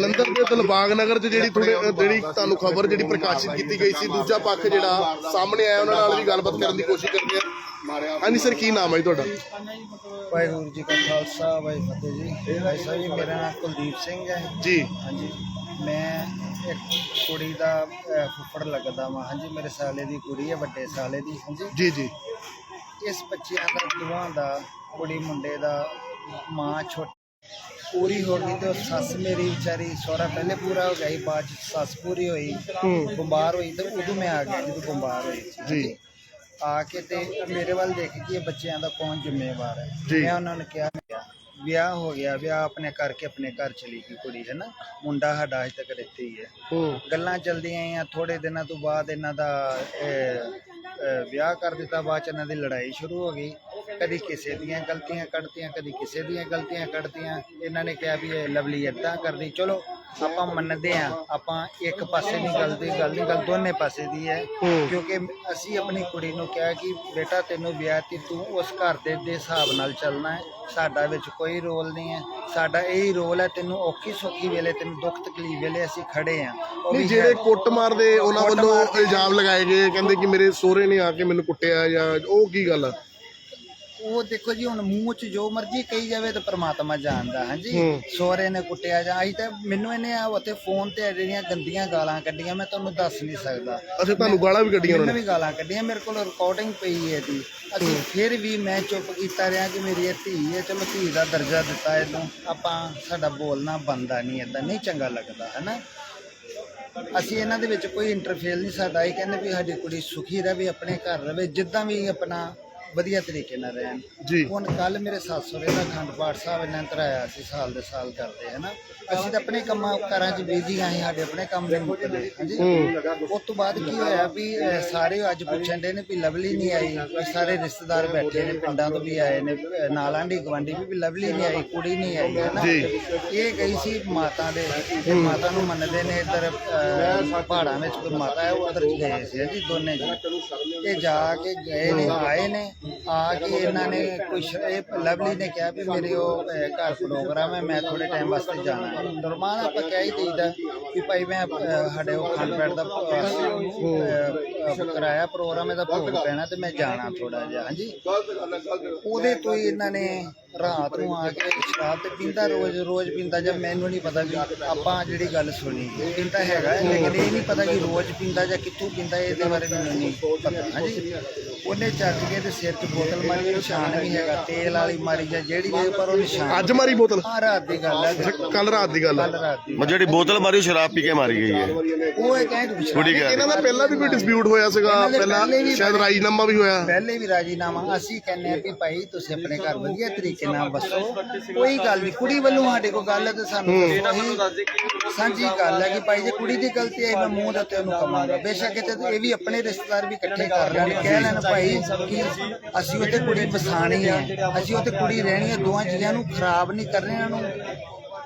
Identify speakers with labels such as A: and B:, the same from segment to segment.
A: ਜਲੰਧਰ ਦੇ ਦਿਲਬਾਗ ਨਗਰ 'ਚ ਜਿਹੜੀ ਥੋੜੇ ਜਿਹੜੀ ਤੁਹਾਨੂੰ ਖਬਰ ਜਿਹੜੀ ਪ੍ਰਕਾਸ਼ਿਤ ਕੀਤੀ ਗਈ ਸੀ ਦੂਜਾ ਪੱਖ ਜਿਹੜਾ ਸਾਹਮਣੇ ਆਇਆ ਉਹਨਾਂ ਨਾਲ ਵੀ ਗੱਲਬਾਤ ਕਰਨ ਦੀ ਕੋਸ਼ਿਸ਼ ਕਰਦੇ ਆ ਹਾਂਜੀ ਸਰ ਕੀ ਨਾਮ ਹੈ ਜੀ ਤੁਹਾਡਾ?
B: ਵਾਹਿਗੁਰੂ ਜੀ ਕਾ ਖਾਲਸਾ ਵਾਹਿਗੁਰੂ ਫਤਿਹ ਜੀ। ਭਾਈ ਸਾਹਿਬ ਜੀ ਮੇਰਾ ਨਾਮ ਕੁਲਦੀਪ ਸਿੰਘ ਹੈ।
A: ਜੀ।
B: ਹਾਂਜੀ। ਮੈਂ ਇੱਕ ਕੁੜੀ ਦਾ ਫੁੱਫੜ ਲੱਗਦਾ ਵਾਂ। ਹਾਂਜੀ ਮੇਰੇ ਸਾਲੇ ਦੀ ਕੁੜੀ ਹੈ ਵੱਡੇ ਸਾਲੇ ਦੀ। ਹਾਂਜੀ।
A: ਜੀ ਜੀ।
B: ਇਸ ਬੱਚਿਆਂ ਦਾ ਦੋਵਾਂ ਦਾ ਕੁੜੀ ਮੁੰਡੇ ਦਾ ਮਾਂ ਛੋਟੀ ਪੂਰੀ ਹੋ ਗਈ ਤੇ ਉਹ ਸੱਸ ਮੇਰੀ ਵਿਚਾਰੀ ਸਹੁਰਾ ਪਹਿਲੇ ਪੂਰਾ ਹੋ ਗਿਆ ਸੀ ਬਾਅਦ ਚ ਸੱਸ ਪੂਰੀ ਹੋਈ
A: ਹੂੰ।
B: ਬਿਮਾਰ ਹੋਈ ਤੇ ਉਦੋਂ ਮੈਂ ਆ ਗਿਆ ਜਦੋਂ ਬਿਮਾਰ ਹੋਈ ਸੀ।
A: ਜੀ।
B: ਆ ਕੇ ਤੇ ਮੇਰੇ ਵੱਲ ਦੇਖ ਕੇ ਇਹ ਬੱਚਿਆਂ ਦਾ ਕੌਣ ਜ਼ਿੰਮੇਵਾਰ ਹੈ।
A: ਜੀ।
B: ਮੈਂ ਉਹਨਾਂ ਨੂੰ ਕਿਹਾ ਵਿਆਹ ਹੋ ਗਿਆ ਵਿਆਹ ਆਪਣੇ ਕਰਕੇ ਆਪਣੇ ਘਰ ਚਲੀ ਗਈ ਕੁੜੀ ਹੈ ਨਾ? ਮੁੰਡਾ ਸਾਡਾ ਅਜੇ ਤੱਕ ਇੱਥੇ ਹੀ ਹੈ।
A: ਹੂੰ।
B: ਗੱਲਾਂ ਚੱਲਦੀਆਂ ਆ ਥੋੜੇ ਦਿਨਾਂ ਤੋਂ ਬਾਅਦ ਇਹਨਾਂ ਦਾ ਇਹ, ਵਿਆਹ ਕਰ ਦਿੱਤਾ ਬਾਅਦ ਚ ਇਹਨਾਂ ਦੀ ਲੜਾਈ ਸ਼ੁਰੂ ਹੋ ਗਈ। ਕਦੀ ਕਿਸੇ ਦੀਆਂ ਗਲਤੀਆਂ ਕੱਢਤੀਆਂ ਕਦੀ ਕਿਸੇ ਦੀਆਂ ਗਲਤੀਆਂ ਕੱਢਤੀਆਂ। ਇਹਨਾਂ ਨੇ ਕਿਹਾ ਵੀ ਇਹ ਲਵਲੀ ਏਦਾਂ ਕਰਦੀ। ਚਲੋ ਆਪਾਂ ਮੰਨਦੇ ਆ ਆਪਾਂ ਇੱਕ ਪਾਸੇ ਦੀ ਗੱਲ ਦੀ ਗੱਲ ਨਹੀਂ ਗੱਲ ਦੋਨੇ ਪਾਸੇ ਦੀ ਹੈ।
A: ਹੂੰ।
B: ਕਿਉਂਕਿ ਅਸੀਂ ਆਪਣੀ ਕੁੜੀ ਨੂੰ ਕਿਹਾ ਕਿ ਬੇਟਾ ਤੈਨੂੰ ਵਿਆਹ ਤੇ ਤੂੰ ਉਸ ਘਰ ਦੇ ਦੇ ਹਿਸਾਬ ਨਾਲ ਚੱਲਣਾ ਹੈ। ਸਾਡਾ ਵਿੱਚ ਕੋਈ ਰੋਲ ਨਹੀਂ ਹੈ। ਸਾਡਾ ਇਹੀ ਰੋਲ ਹੈ ਤੈਨੂੰ ਔਖੀ ਸੌਖੀ ਵੇਲੇ ਤੈਨੂੰ ਦੁੱਖ ਤਕਲੀਫ ਵੇਲੇ ਅਸੀਂ ਖੜੇ ਆ
A: ਨਹੀਂ ਜਿਹੜੇ ਕੁੱਟ ਮਾਰਦੇ ਉਹਨਾਂ ਵੱਲੋਂ ਇਲਜ਼ਾਮ ਲਗਾਏ ਗਏ ਕਹਿੰਦੇ ਕਿ ਮੇਰੇ ਸਹੁਰੇ ਨੇ ਆ ਕੇ ਮੈਨੂੰ ਕੁੱਟਿਆ ਜਾਂ ਉਹ ਕੀ ਗੱਲ ਆ?
B: ਉਹ ਦੇਖੋ ਜੀ ਹੁਣ ਮੂੰਹ 'ਚ ਜੋ ਮਰਜ਼ੀ ਕਹੀ ਜਾਵੇ ਤਾਂ ਪ੍ਰਮਾਤਮਾ ਜਾਣਦਾ ਹਾਂਜੀ। ਸੋਹਰੇ ਨੇ ਕੁੱਟਿਆ ਜਾਂ ਅਜੇ ਤਾਂ ਮੈਨੂੰ ਇਹਨੇ ਆ ਉੱਥੇ ਫੋਨ ਤੇ ਜਿਹੜੀਆਂ ਗੰਦੀਆਂ ਗਾਲਾਂ ਕੱਢੀਆਂ ਮੈਂ ਤੁਹਾਨੂੰ ਦੱਸ ਨਹੀਂ ਸਕਦਾ।
A: ਅੱਛਾ ਤੁਹਾਨੂੰ ਗਾਲਾਂ ਵੀ ਕੱਢੀਆਂ ਉਹਨਾਂ ਨੇ?
B: ਵੀ ਗਾਲਾਂ ਕੱਢੀਆਂ ਮੇਰੇ ਕੋਲ ਰਿਕਾਰਡਿੰਗ ਪਈ ਹੈ ਇਹਦੀ ਅਸੀਂ ਫਿਰ ਵੀ ਮੈਂ ਚੁੱਪ ਕੀਤਾ ਰਿਹਾ ਕਿ ਮੇਰੀ ਇਹ ਧੀ ਹੈ ਚਲੋ ਧੀ ਦਾ ਦਰਜਾ ਦਿੱਤਾ ਇਹਨੂੰ। ਆਪਾਂ ਸਾਡਾ ਬੋਲਣਾ ਬੰਦਾ ਨਹੀਂ ਏਦਾਂ ਨਹੀਂ ਚੰਗਾ ਲੱਗਦਾ ਹੈ ਨਾ ਅਸੀਂ ਇਹਨਾਂ ਦੇ ਵਿੱਚ ਕੋਈ ਇੰਟਰਫੇਅਰ ਨਹੀਂ, ਸਾਡਾ ਇਹ ਕਹਿੰਦੇ ਵੀ ਸਾਡੀ ਕੁੜੀ ਸੁਖੀ ਰਹੇ ਆਪਣੇ ਘਰ ਰਹੇ, ਜਿੱਦਾਂ ਵੀ ਆਪਣਾ ਵਧੀਆ ਤਰੀਕੇ ਨਾਲ ਰਹਿਣ।
A: ਜੀ।
B: ਹੁਣ ਕੱਲ ਮੇਰੇ ਸੱਸ ਸਹੁਰੇ ਦਾ ਅਖੰਡ ਪਾਠ ਸਾਹਿਬ ਇਹਨਾਂ ਤਰਾਇਆ ਸੀ ਸਾਲ ਦੇ ਸਾਲ ਕਰਦੇ ਹੈ ਨਾ? ਅਸੀਂ ਤਾਂ ਆਪਣੇ ਕੰਮਾਂ ਕਾਰਾਂ 'ਚ ਬਿਜ਼ੀ ਆਂ ਸਾਡੇ ਆਪਣੇ ਕੰਮ ਨਹੀਂ ਮੁੱਕਦੇ ਹਾਂਜੀ? ਉਸ ਤੋਂ ਬਾਅਦ ਕੀ ਹੋਇਆ ਵੀ ਅਹ, ਸਾਰੇ ਅੱਜ ਪੁੱਛਣ ਦੇ ਨੇ ਵੀ ਲਵਲੀ ਨਹੀਂ ਆਈ ਵੀ ਸਾਰੇ ਰਿਸ਼ਤੇਦਾਰ ਬੈਠੇ ਨੇ ਪਿੰਡਾਂ ਤੋਂ ਵੀ ਆਏ ਨੇ ਅਹ, ਨਾਲ ਆਂਢੀ ਗਵਾਂਢੀ ਵੀ ਵੀ ਲਵਲੀ ਨਹੀਂ ਆਈ ਕੁੜੀ ਨਹੀਂ ਆਈ ਹੈ ਨਾ?
A: ਜੀ।
B: ਇਹ ਗਈ ਸੀ ਮਾਤਾ ਦੇ ਮਾਤਾ ਨੂੰ ਮੰਨਦੇ ਨੇ ਇੱਧਰ ਅਹ, ਪਹਾੜਾਂ ਵਿੱਚ ਕੋਈ ਮਾਤਾ ਹੈ ਉਹ ਉਧਰ ਗਏ ਸੀ ਜੀ ਦੋਨੇ ਜੀ। ਇਹ ਜਾ ਕੇ ਗਏ ਨੇ ਆਏ ਨੇ ਆ ਕੇ ਇਹਨਾਂ ਨੇ ਕੁਛ ਇਹ ਲਵਲੀ ਨੇ ਕਿਹਾ ਵੀ ਮੇਰੇ ਉਹ ਅਹ, ਘਰ ਪ੍ਰੋਗਰਾਮ ਹੈ ਮੈਂ ਥੋੜੇ ਟਾਈਮ ਵਾਸਤੇ ਜਾਣਾ ਹੈ। ਨਰਮਾਨ ਆਪਾਂ ਕਹਿ ਹੀ ਦੇਈਦਾ ਕਿ ਭਾਈ ਮੈਂ ਅਹ, ਸਾਡੇ ਉਹ ਖੰਡ ਪੈੜ ਦਾ ਅਹ, ਅਹ, ਕਰਾਇਆ ਪ੍ਰੋਗਰਾਮ ਇਹਦਾ ਭੋਗ ਪੈਣਾ ਤੇ ਮੈਂ ਜਾਣਾ ਥੋੜਾ ਜਿਹਾ ਹਾਂਜੀ? ਉਹਦੇ ਤੋਂ ਹੀ ਇਹਨਾਂ ਨੇ ਰਾਤ ਨੂੰ ਆ ਕੇ ਸ਼ਰਾਬ ਤੇ ਪੀਂਦਾ ਰੋਜ਼ ਰੋਜ਼ ਪੀਂਦਾ ਜਦ ਮੈਨੂੰ ਨਹੀਂ ਪਤਾ ਵੀ ਆਪਾਂ ਜਿਹੜੀ ਗੱਲ ਸੁਣੀ। ਪੀਂਦਾ ਹੈਗਾ ਹੈ, ਲੇਕਿਨ ਇਹ ਨਹੀਂ ਪਤਾ ਕਿ ਰੋਜ਼ ਪੀਂਦਾ ਜਾਂ ਕਿੱਥੋਂ ਪੀਂਦਾ ਇਹਦੇ ਬਾਰੇ ਮੈਨੂੰ ਨਹੀਂ ਪਤਾ। ਹਾਂਜੀ ਉਹਨੇ ਚੱਕ ਕੇ ਤੇ ਸਿਰ 'ਚ ਬੋਤਲ ਮਾਰੀ ਨਿਸ਼ਾਨ ਵੀ ਹੈਗਾ ਤੇਲ ਵਾਲੀ ਮਾਰੀ ਜਾਂ ਜਿਹੜੀ ਵੀ ਪਰ ਉਹ ਨਿਸ਼ਾਨ
A: ਅੱਜ ਮਾਰੀ ਬੋਤਲ?
B: ਆ ਰਾਤ ਦੀ ਗੱਲ ਹੈ।
A: ਕੱਲ ਰਾਤ ਦੀ ਗੱਲ ਆ
B: ਕੱਲ ਰਾਤ ਦੀ
C: ਮੈਂ ਜਿਹੜੀ ਬੋਤਲ ਮਾਰੀ ਉਹ ਸ਼ਰਾਬ ਪੀ ਕੇ ਮਾਰੀ ਗਈ ਹੈ।
B: ਉਹ ਇਹ ਕਹਿ ਦੂਸਰਾ
C: ਕੁੜੀ
A: ਇਹਨਾਂ ਦਾ ਪਹਿਲਾਂ ਵੀ ਕੋਈ ਡਿਸਪਿਊਟ ਹੋਇਆ ਸੀਗਾ
B: ਇਹਨਾਂ ਦੇ
A: ਪਹਿਲਾਂ
B: ਪਹਿਲੇ ਵੀ
A: ਸ਼ਾਇਦ ਰਾਜੀਨਾਮਾ ਵੀ ਹੋਇਆ।
B: ਪਹਿਲੇ ਵੀ ਰਾਜੀਨਾਮਾ। ਅਸੀਂ ਕਹਿੰਦੇ ਆ ਕਿ ਭਾਈ ਤੁਸੀਂ ਆਪਣੇ ਘਰ ਵਧੀਆ ਤਰੀਕੇ ਨਾਲ ਬਸੋ ਕੋਈ ਗੱਲ ਨਹੀਂ ਕੁੜੀ ਵੱਲੋਂ ਸਾਡੇ ਕੋਲ ਗੱਲ ਹੈ ਤੇ ਸਾਨੂੰ ਸਾਂਝੀ ਗੱਲ ਹੈ ਕਿ ਭਾਈ ਜੇ ਕੁੜੀ ਦੀ ਗਲਤੀ ਹੈ ਮੈਂ ਮੂੰਹ ਦੇ ਉੱਤੇ ਉਹਨੂੰ ਕਵਾਂਗਾ ਬੇਸ਼ੱਕ ਇਹ ਤੇ ਇਹ ਵੀ ਆਪਣੇ ਰਿਸ਼ਤੇਦਾਰ ਵੀ ਇਕੱਠੇ ਕਰ ਲੈਣ। ਕਹਿ ਲੈਣ ਭਾਈ ਕਿ ਅਸੀਂ ਉੱਥੇ ਕੁੜੀ ਵਸਾਣੀ ਹੈ। ਅਸੀਂ ਉੱਥੇ ਕੁੜੀ ਰਹਿਣੀ ਹੈ ਦੋਵਾਂ ਜੀਆਂ ਨੂੰ ਖਰਾਬ ਨਹੀਂ ਕਰਨੇ ਇਹਨਾਂ ਨੂੰ।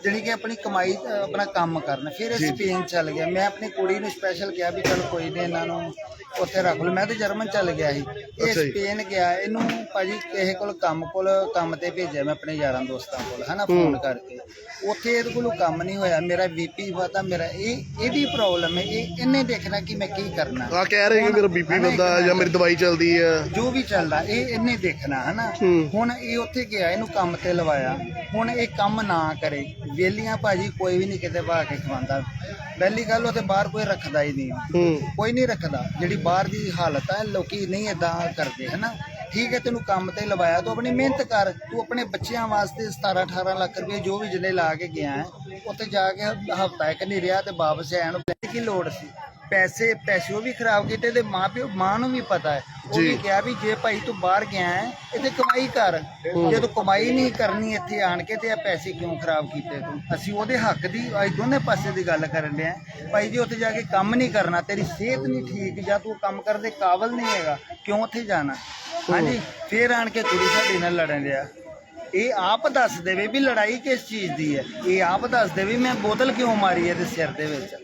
B: ਜਿਹੜੀ ਕਿ ਆਪਣੀ ਕਮਾਈ ਅ, ਆਪਣਾ ਕੰਮ ਕਰਨ। ਫਿਰ ਇਹ ਸਪੇਨ ਚੱਲ ਗਿਆ। ਮੈਂ ਆਪਣੀ ਕੁੜੀ ਨੂੰ ਸਪੈਸ਼ਲ ਕਿਹਾ ਵੀ ਚਲ ਕੋਈ ਨਹੀਂ ਇਹਨਾਂ ਨੂੰ ਉੱਥੇ ਰੱਖ ਲਓ। ਮੈਂ ਤੇ ਜਰਮਨ ਚੱਲ ਗਿਆ ਸੀ। ਇਹ
A: ਅੱਛਾ ਜੀ।
B: ਸਪੇਨ ਗਿਆ। ਇਹਨੂੰ ਭਾਜੀ ਕਿਸੇ ਕੋਲ ਕੰਮ ਕੋਲ ਕੰਮ ਤੇ ਭੇਜਿਆ ਮੈਂ ਆਪਣੇ ਯਾਰਾਂ ਦੋਸਤਾਂ ਕੋਲ ਹਨਾ ਫੋਨ ਕਰਕੇ। ਉੱਥੇ ਇਹਦੇ ਕੋਲੋਂ ਕੰਮ ਨਹੀਂ ਹੋਇਆ। ਮੇਰਾ ਵੀਪੀ ਵਾਦਾ ਮੇਰਾ ਇਹ ਇਹਦੀ ਪ੍ਰੋਬਲਮ ਹੈ। ਇਹ ਇਹਨੇ ਦੇਖਣਾ ਕਿ ਮੈਂ ਕੀ ਕਰਨਾ।
A: ਆ ਕਹਿ ਰਹੇ ਕਿ ਮੇਰਾ ਬੀਪੀ ਵੱਧਦਾ ਜਾਂ ਮੇਰੀ ਦਵਾਈ ਚੱਲਦੀ ਆ।
B: ਜੋ ਵੀ ਚੱਲਦਾ ਇਹ ਇਹਨੇ ਦੇਖਣਾ ਹਨਾ।
A: ਹੂੰ।
B: ਹੁਣ ਇਹ ਉੱਥੇ ਗਿਆ। ਇਹਨੂੰ ਕੰਮ ਤੇ ਲਵਾਇਆ। ਹੁਣ ਇਹ ਕੰਮ ਨਾ ਕਰੇ। ਵੇਲੀਆਂ ਭਾਜੀ ਕੋਈ ਵੀ ਨਹੀਂ ਕਿਤੇ ਬਾ ਕੇ ਖਵਾਉਂਦਾ। ਪਹਿਲੀ ਗੱਲ ਉੱਥੇ ਬਾਹਰ ਕੋਈ ਰੱਖਦਾ ਹੀ ਨਹੀਂ। ਕੋਈ ਨਹੀਂ ਰੱਖਦਾ। ਜਿਹੜੀ ਬਾਹਰ ਦੀ ਹਾਲਤ ਹੈ ਲੋਕੀ ਨਹੀਂ ਇਦਾਂ ਕਰਦੇ ਹਨਾ? ਠੀਕ ਹੈ ਤੈਨੂੰ ਕੰਮ ਤੇ ਲਵਾਇਆ ਤੂੰ ਆਪਣੀ ਮਿਹਨਤ ਕਰ। ਤੂੰ ਆਪਣੇ ਬੱਚਿਆਂ ਵਾਸਤੇ 17 18 ਲੱਖ ਰੁਪਏ ਜੋ ਵੀ ਜਿੰਨੇ ਲਾ ਕੇ ਗਿਆ ਹੈ ਉੱਥੇ ਜਾ ਕੇ ਹਫਤਾ ਇੱਕ ਨਹੀਂ ਰਿਹਾ ਤੇ ਵਾਪਸ ਆਇਆ ਨੂੰ। ਕੀ ਲੋੜ ਸੀ? ਪੈਸੇ ਪੈਸੇ ਉਹ ਵੀ ਖਰਾਬ ਕੀਤੇ ਤੇ ਮਾਂ ਪਿਓ ਮਾਂ ਨੂੰ ਵੀ ਪਤਾ ਹੈ। ਉਹ ਵੀ ਕਿਹਾ ਵੀ ਜੇ ਭਾਈ ਤੂੰ ਬਾਹਰ ਗਿਆ ਹੈ ਇਹਦੇ ਕਮਾਈ ਕਰ। ਜੇ ਤੂੰ ਕਮਾਈ ਨਹੀਂ ਕਰਨੀ ਇੱਥੇ ਆਣ ਕੇ ਤੇ ਆ ਪੈਸੇ ਕਿਉਂ ਖਰਾਬ ਕੀਤੇ ਤੂੰ? ਅਸੀਂ ਉਹਦੇ ਹੱਕ ਦੀ ਅੱਜ ਦੋਨੇ ਪਾਸੇ ਦੀ ਗੱਲ ਕਰਨ ਦੇ ਆ ਭਾਈ ਜੀ ਉੱਥੇ ਜਾ ਕੇ ਕੰਮ ਨਹੀਂ ਕਰਨਾ ਤੇਰੀ ਸਿਹਤ ਨਹੀਂ ਠੀਕ ਜਾਂ ਤੂੰ ਕੰਮ ਕਰਨ ਦੇ ਕਾਬਲ ਨਹੀਂ ਹੈਗਾ ਕਿਉਂ ਉੱਥੇ ਜਾਣਾ? ਹਾਂਜੀ ਫੇਰ ਆਣ ਕੇ ਕੁੜੀ ਸਾਡੀ ਨਾਲ ਲੜਨ ਰਿਹਾ ਇਹ ਆਪ ਦੱਸ ਦੇਵੇ ਵੀ ਲੜਾਈ ਕਿਸ ਚੀਜ਼ ਦੀ ਹੈ? ਇਹ ਆਪ ਦੱਸ ਦੇਵੇ ਮੈਂ ਬੋਤਲ ਕਿਉਂ ਮਾਰੀ ਇਹਦੇ ਸਿਰ ਦੇ ਵਿੱਚ?